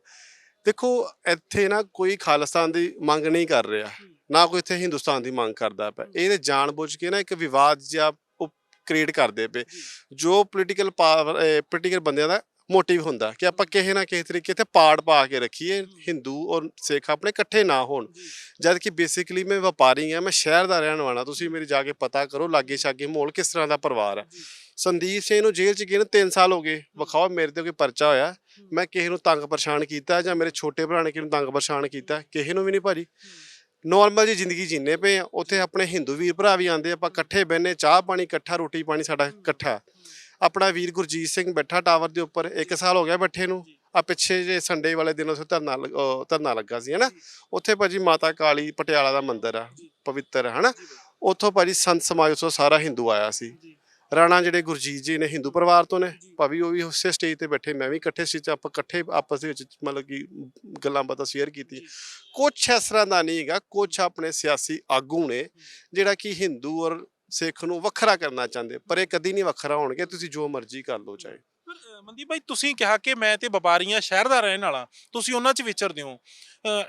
[SPEAKER 1] ਦੇਖੋ ਇੱਥੇ ਨਾ ਕੋਈ ਖਾਲਿਸਤਾਨ ਦੀ ਮੰਗ ਨਹੀਂ ਕਰ ਰਿਹਾ। ਨਾ ਕੋਈ ਇੱਥੇ ਹਿੰਦੁਸਤਾਨ ਦੀ ਮੰਗ ਕਰਦਾ ਪਿਆ। ਇਹ ਤੇ ਜਾਣਬੁੱਝ ਕੇ ਨਾ ਇੱਕ ਵਿਵਾਦ ਜਿਹਾ ਉਹ ਕ੍ਰੀਏਟ ਕਰਦੇ ਪਏ। ਜੋ। ਪੋਲੀਟੀਕਲ ਪਾਵਰ ਪੋਲੀਟੀਕਲ ਬੰਦਿਆਂ ਦਾ ਮੋਟਿਵ ਹੁੰਦਾ ਕਿ ਆਪਾਂ ਕਿਸੇ ਨਾ ਕਿਸੇ ਤਰੀਕੇ ਤੇ ਪਾੜ ਪਾ ਕੇ ਰੱਖੀਏ ਹਿੰਦੂ ਔਰ ਸਿੱਖ ਆਪਣੇ ਇਕੱਠੇ ਨਾ ਹੋਣ। ਜਦ ਕਿ ਬੇਸਿਕਲੀ ਮੈਂ ਵਪਾਰੀ ਹਾਂ ਮੈਂ ਸ਼ਹਿਰ ਦਾ ਰਹਿਣ ਵਾਲਾ ਤੁਸੀਂ ਮੇਰੀ ਜਾ ਕੇ ਪਤਾ ਕਰੋ ਲਾਗੇ ਛਾਗੇ ਮਾਹੌਲ ਕਿਸ ਤਰ੍ਹਾਂ ਦਾ ਪਰਿਵਾਰ ਹੈ ਸੰਦੀਪ ਸਿੰਘ ਨੂੰ ਜੇਲ੍ਹ 'ਚ ਗਏ ਨੂੰ 3 ਸਾਲ ਹੋ ਗਏ। ਵਿਖਾਓ ਮੇਰੇ ਤੇ ਕੋਈ ਪਰਚਾ ਹੋਇਆ। ਮੈਂ ਕਿਸੇ ਨੂੰ ਤੰਗ ਪਰੇਸ਼ਾਨ ਕੀਤਾ ਜਾਂ ਮੇਰੇ ਛੋਟੇ ਭਰਾ ਨੇ ਕਿਸੇ ਨੂੰ ਤੰਗ ਪਰੇਸ਼ਾਨ ਕੀਤਾ ਕਿਸੇ ਨੂੰ ਵੀ ਨਹੀਂ ਭਾਜੀ। ਨੋਰਮਲ ਜੀ ਜ਼ਿੰਦਗੀ ਜੀਨੇ ਪਏ ਆ ਉੱਥੇ ਆਪਣੇ ਹਿੰਦੂ ਵੀਰ ਭਰਾ ਵੀ ਆਉਂਦੇ ਆ, ਆਪਾਂ ਇਕੱਠੇ ਬਹਿਨੇ ਚਾਹ ਪਾਣੀ ਇਕੱਠਾ ਰੋਟੀ ਪਾਣੀ ਸਾਡਾ ਇਕੱਠਾ। ਆਪਣਾ ਵੀਰ ਗੁਰਜੀਤ ਸਿੰਘ ਬੈਠਾ ਟਾਵਰ ਦੇ ਉੱਪਰ 1 ਸਾਲ ਹੋ ਗਿਆ ਬੈਠੇ ਨੂੰ। ਆ ਪਿੱਛੇ ਜੇ ਸੰਡੇ ਵਾਲੇ ਦਿਨ ਉੱਥੇ ਧਰਨਾ ਲੱਗ- ਧਰਨਾ ਲੱਗਾ ਸੀ ਹਨਾ? ਉੱਥੇ ਭਾਜੀ ਮਾਤਾ ਕਾਲੀ ਪਟਿਆਲਾ ਦਾ ਮੰਦਿਰ ਆ ਪਵਿੱਤਰ ਹੈ ਹਨਾ ਉੱਥੋਂ ਭਾਜੀ ਸੰਤ ਸਮਾਜ ਤੋਂ ਸਾਰਾ ਹਿੰਦੂ ਆਇਆ ਸੀ। ਰਾਣਾ ਜਿਹੜੇ ਗੁਰਜੀਤ ਜੀ ਨੇ ਹਿੰਦੂ ਪਰਿਵਾਰ ਤੋਂ ਨੇ ਭਾਵੇਂ ਉਹ ਵੀ ਉਸੇ ਸਟੇਜ ਤੇ ਬੈਠੇ ਮੈਂ ਵੀ ਇਕੱਠੇ ਸਟੇਜ ਤੇ ਆਪਾਂ ਇਕੱਠੇ ਆਪਸ ਦੇ ਵਿੱਚ ਮਤਲਬ ਕਿ ਗੱਲਾਂ ਬਾਤਾਂ ਸ਼ੇਅਰ ਕੀਤੀ। ਕੁਛ ਇਸ ਤਰ੍ਹਾਂ ਦਾ ਨਹੀਂ ਹੈਗਾ ਕੁਛ ਆਪਣੇ ਸਿਆਸੀ ਆਗੂ ਨੇ ਜਿਹੜਾ ਕਿ ਹਿੰਦੂ ਔਰ ਸਿੱਖ ਨੂੰ ਵੱਖਰਾ ਕਰਨਾ ਚਾਹੁੰਦੇ, ਪਰ ਇਹ ਕਦੀ ਨਹੀਂ ਵੱਖਰਾ ਹੋਣਗੇ, ਤੁਸੀਂ ਜੋ ਮਰਜ਼ੀ ਕਰ ਲਓ ਚਾਹੇ।
[SPEAKER 2] ਪਰ ਮਨਦੀਪ ਭਾਈ ਤੁਸੀਂ ਕਿਹਾ ਕਿ ਮੈਂ ਤੇ ਵਪਾਰੀਆਂ ਸ਼ਹਿਰ ਦਾ ਰਹਿਣ ਵਾਲਾ, ਤੁਸੀਂ ਉਹਨਾਂ 'ਚ ਵਿਚਰਦੇ ਹੋ।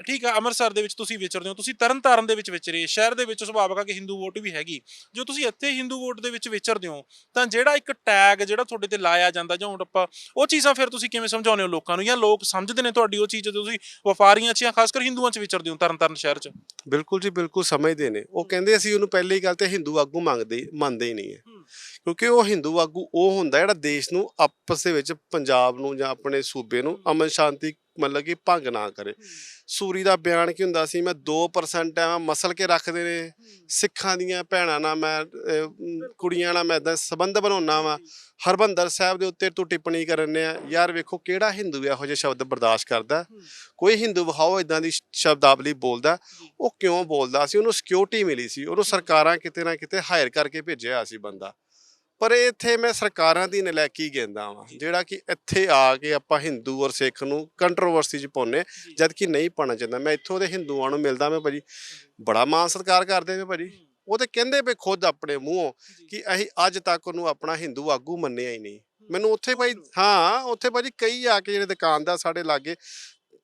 [SPEAKER 2] ਠੀਕ ਆ ਅੰਮ੍ਰਿਤਸਰ ਦੇ ਵਿੱਚ ਤੁਸੀਂ ਵਿਚਰਦੇ ਹੋ ਤੁਸੀਂ ਤਰਨਤਾਰਨ ਦੇ ਵਿੱਚ ਵਿਚਰੇ ਸ਼ਹਿਰ ਦੇ ਵਿੱਚ ਸੁਭਾਵਕ ਆ ਕਿ ਹਿੰਦੂ ਵੋਟ ਵੀ ਹੈਗੀ। ਜੋ ਤੁਸੀਂ ਇੱਥੇ ਹਿੰਦੂ ਵੋਟ ਦੇ ਵਿੱਚ ਵਿਚਰਦੇ ਹੋ ਤਾਂ ਜਿਹੜਾ ਇੱਕ ਟੈਗ ਜਿਹੜਾ ਤੁਹਾਡੇ ਤੇ ਲਾਇਆ ਜਾਂਦਾ ਜਾਂ ਹੁਣ ਆਪਾਂ ਉਹ ਚੀਜ਼ਾਂ ਫਿਰ ਤੁਸੀਂ ਕਿਵੇਂ ਸਮਝਾਉਂਦੇ ਹੋ ਲੋਕਾਂ ਨੂੰ ਜਾਂ ਲੋਕ ਸਮਝਦੇ ਨੇ ਤੁਹਾਡੀ ਉਹ ਚੀਜ਼ ਜਦੋਂ ਤੁਸੀਂ ਵਪਾਰੀਆਂ 'ਚ ਜਾਂ ਖਾਸ ਕਰ ਹਿੰਦੂਆਂ 'ਚ ਵਿਚਰਦੇ ਹੋ ਤਰਨਤਾਰਨ ਸ਼ਹਿਰ 'ਚ?
[SPEAKER 1] ਬਿਲਕੁਲ ਜੀ ਬਿਲਕੁਲ ਸਮਝਦੇ ਨੇ। ਉਹ ਕਹਿੰਦੇ ਅਸੀਂ ਉਹਨੂੰ ਪਹਿਲੀ ਗੱਲ ਤੇ ਹਿੰਦੂ ਆਗੂ ਮੰਗਦੇ ਮੰਨਦੇ ਹੀ ਨਹੀਂ ਹੈ।
[SPEAKER 2] ਹੂੰ।
[SPEAKER 1] ਕਿਉਂਕਿ ਉਹ ਹਿੰਦੂ ਆਗੂ ਉਹ ਹੁੰਦਾ ਜਿਹੜਾ ਦੇਸ਼ ਨੂੰ ਆਪਸ ਦੇ ਵਿੱਚ ਪੰਜਾਬ ਨੂੰ ਜਾਂ ਆਪਣੇ ਸੂਬੇ ਨੂੰ ਅਮਨ ਸ਼ਾਂਤੀ ਮਤਲਬ ਕਿ ਭੰਗ ਨਾ ਕਰੇ। ਸੂਰੀ ਦਾ ਬਿਆਨ ਕੀ ਹੁੰਦਾ ਸੀ ਮੈਂ 2% ਐਵੇਂ ਮਸਲ ਕੇ ਰੱਖਦੇ ਨੇ ਸਿੱਖਾਂ ਦੀਆਂ ਭੈਣਾਂ ਨਾਲ ਮੈਂ ਅਹ, ਕੁੜੀਆਂ ਨਾਲ ਮੈਂ ਇਦਾਂ ਸੰਬੰਧ ਬਣਾਉਣਾ ਵਾ। ਹਰਬੰਦਰ ਸਾਹਿਬ ਦੇ ਉੱਤੇ ਤੂੰ ਟਿੱਪਣੀ ਕਰਨੇ ਆ ਯਾਰ ਵੇਖੋ ਕਿਹੜਾ ਹਿੰਦੂ ਇਹੋ ਜਿਹੇ ਸ਼ਬਦ ਬਰਦਾਸ਼ਤ ਕਰਦਾ। ਕੋਈ ਹਿੰਦੂ ਵਿਖਾਓ ਇਦਾਂ ਦੀ ਸ਼- ਸ਼ਬਦਾਵਲੀ ਬੋਲਦਾ। ਉਹ ਕਿਉਂ ਬੋਲਦਾ ਸੀ? ਉਹਨੂੰ ਸਿਕਿਉਰਿਟੀ ਮਿਲੀ ਸੀ। ਉਹਨੂੰ ਸਰਕਾਰਾਂ ਕਿਤੇ ਨਾ ਕਿਤੇ ਹਾਇਰ ਕਰਕੇ ਭੇਜਿਆ ਹੋਇਆ ਸੀ ਬੰਦਾ। ਪਰ ਇੱਥੇ ਮੈਂ ਸਰਕਾਰਾਂ ਦੀ ਨਲਾਇਕੀ ਕਹਿੰਦਾ ਵਾਂ ਜਿਹੜਾ ਕਿ ਇੱਥੇ ਆ ਕੇ ਆਪਾਂ ਹਿੰਦੂ ਔਰ ਸਿੱਖ ਨੂੰ ਕੰਟਰੋਵਰਸੀ 'ਚ ਪਾਉਂਦੇ ਜਦ ਕਿ ਨਹੀਂ ਪਾਉਣਾ ਚਾਹੁੰਦਾ। ਮੈਂ ਇੱਥੋਂ ਦੇ ਹਿੰਦੂਆਂ ਨੂੰ ਮਿਲਦਾ ਮੈਂ ਭਾਜੀ। ਬੜਾ ਮਾਣ ਸਤਿਕਾਰ ਕਰਦੇ ਨੇ ਭਾਜੀ। ਉਹ ਤੇ ਕਹਿੰਦੇ ਪਏ ਖੁਦ ਆਪਣੇ ਮੂੰਹੋਂ ਕਿ ਅਸੀਂ ਅੱਜ ਤੱਕ ਉਹਨੂੰ ਆਪਣਾ ਹਿੰਦੂ ਆਗੂ ਮੰਨਿਆ ਹੀ ਨਹੀਂ। ਮੈਨੂੰ ਉੱਥੇ ਭਾਈ ਹਾਂ ਉੱਥੇ ਭਾਜੀ ਕਈ ਆ ਕੇ ਜਿਹੜੇ ਦੁਕਾਨਦਾਰ ਸਾਡੇ ਲਾਗੇ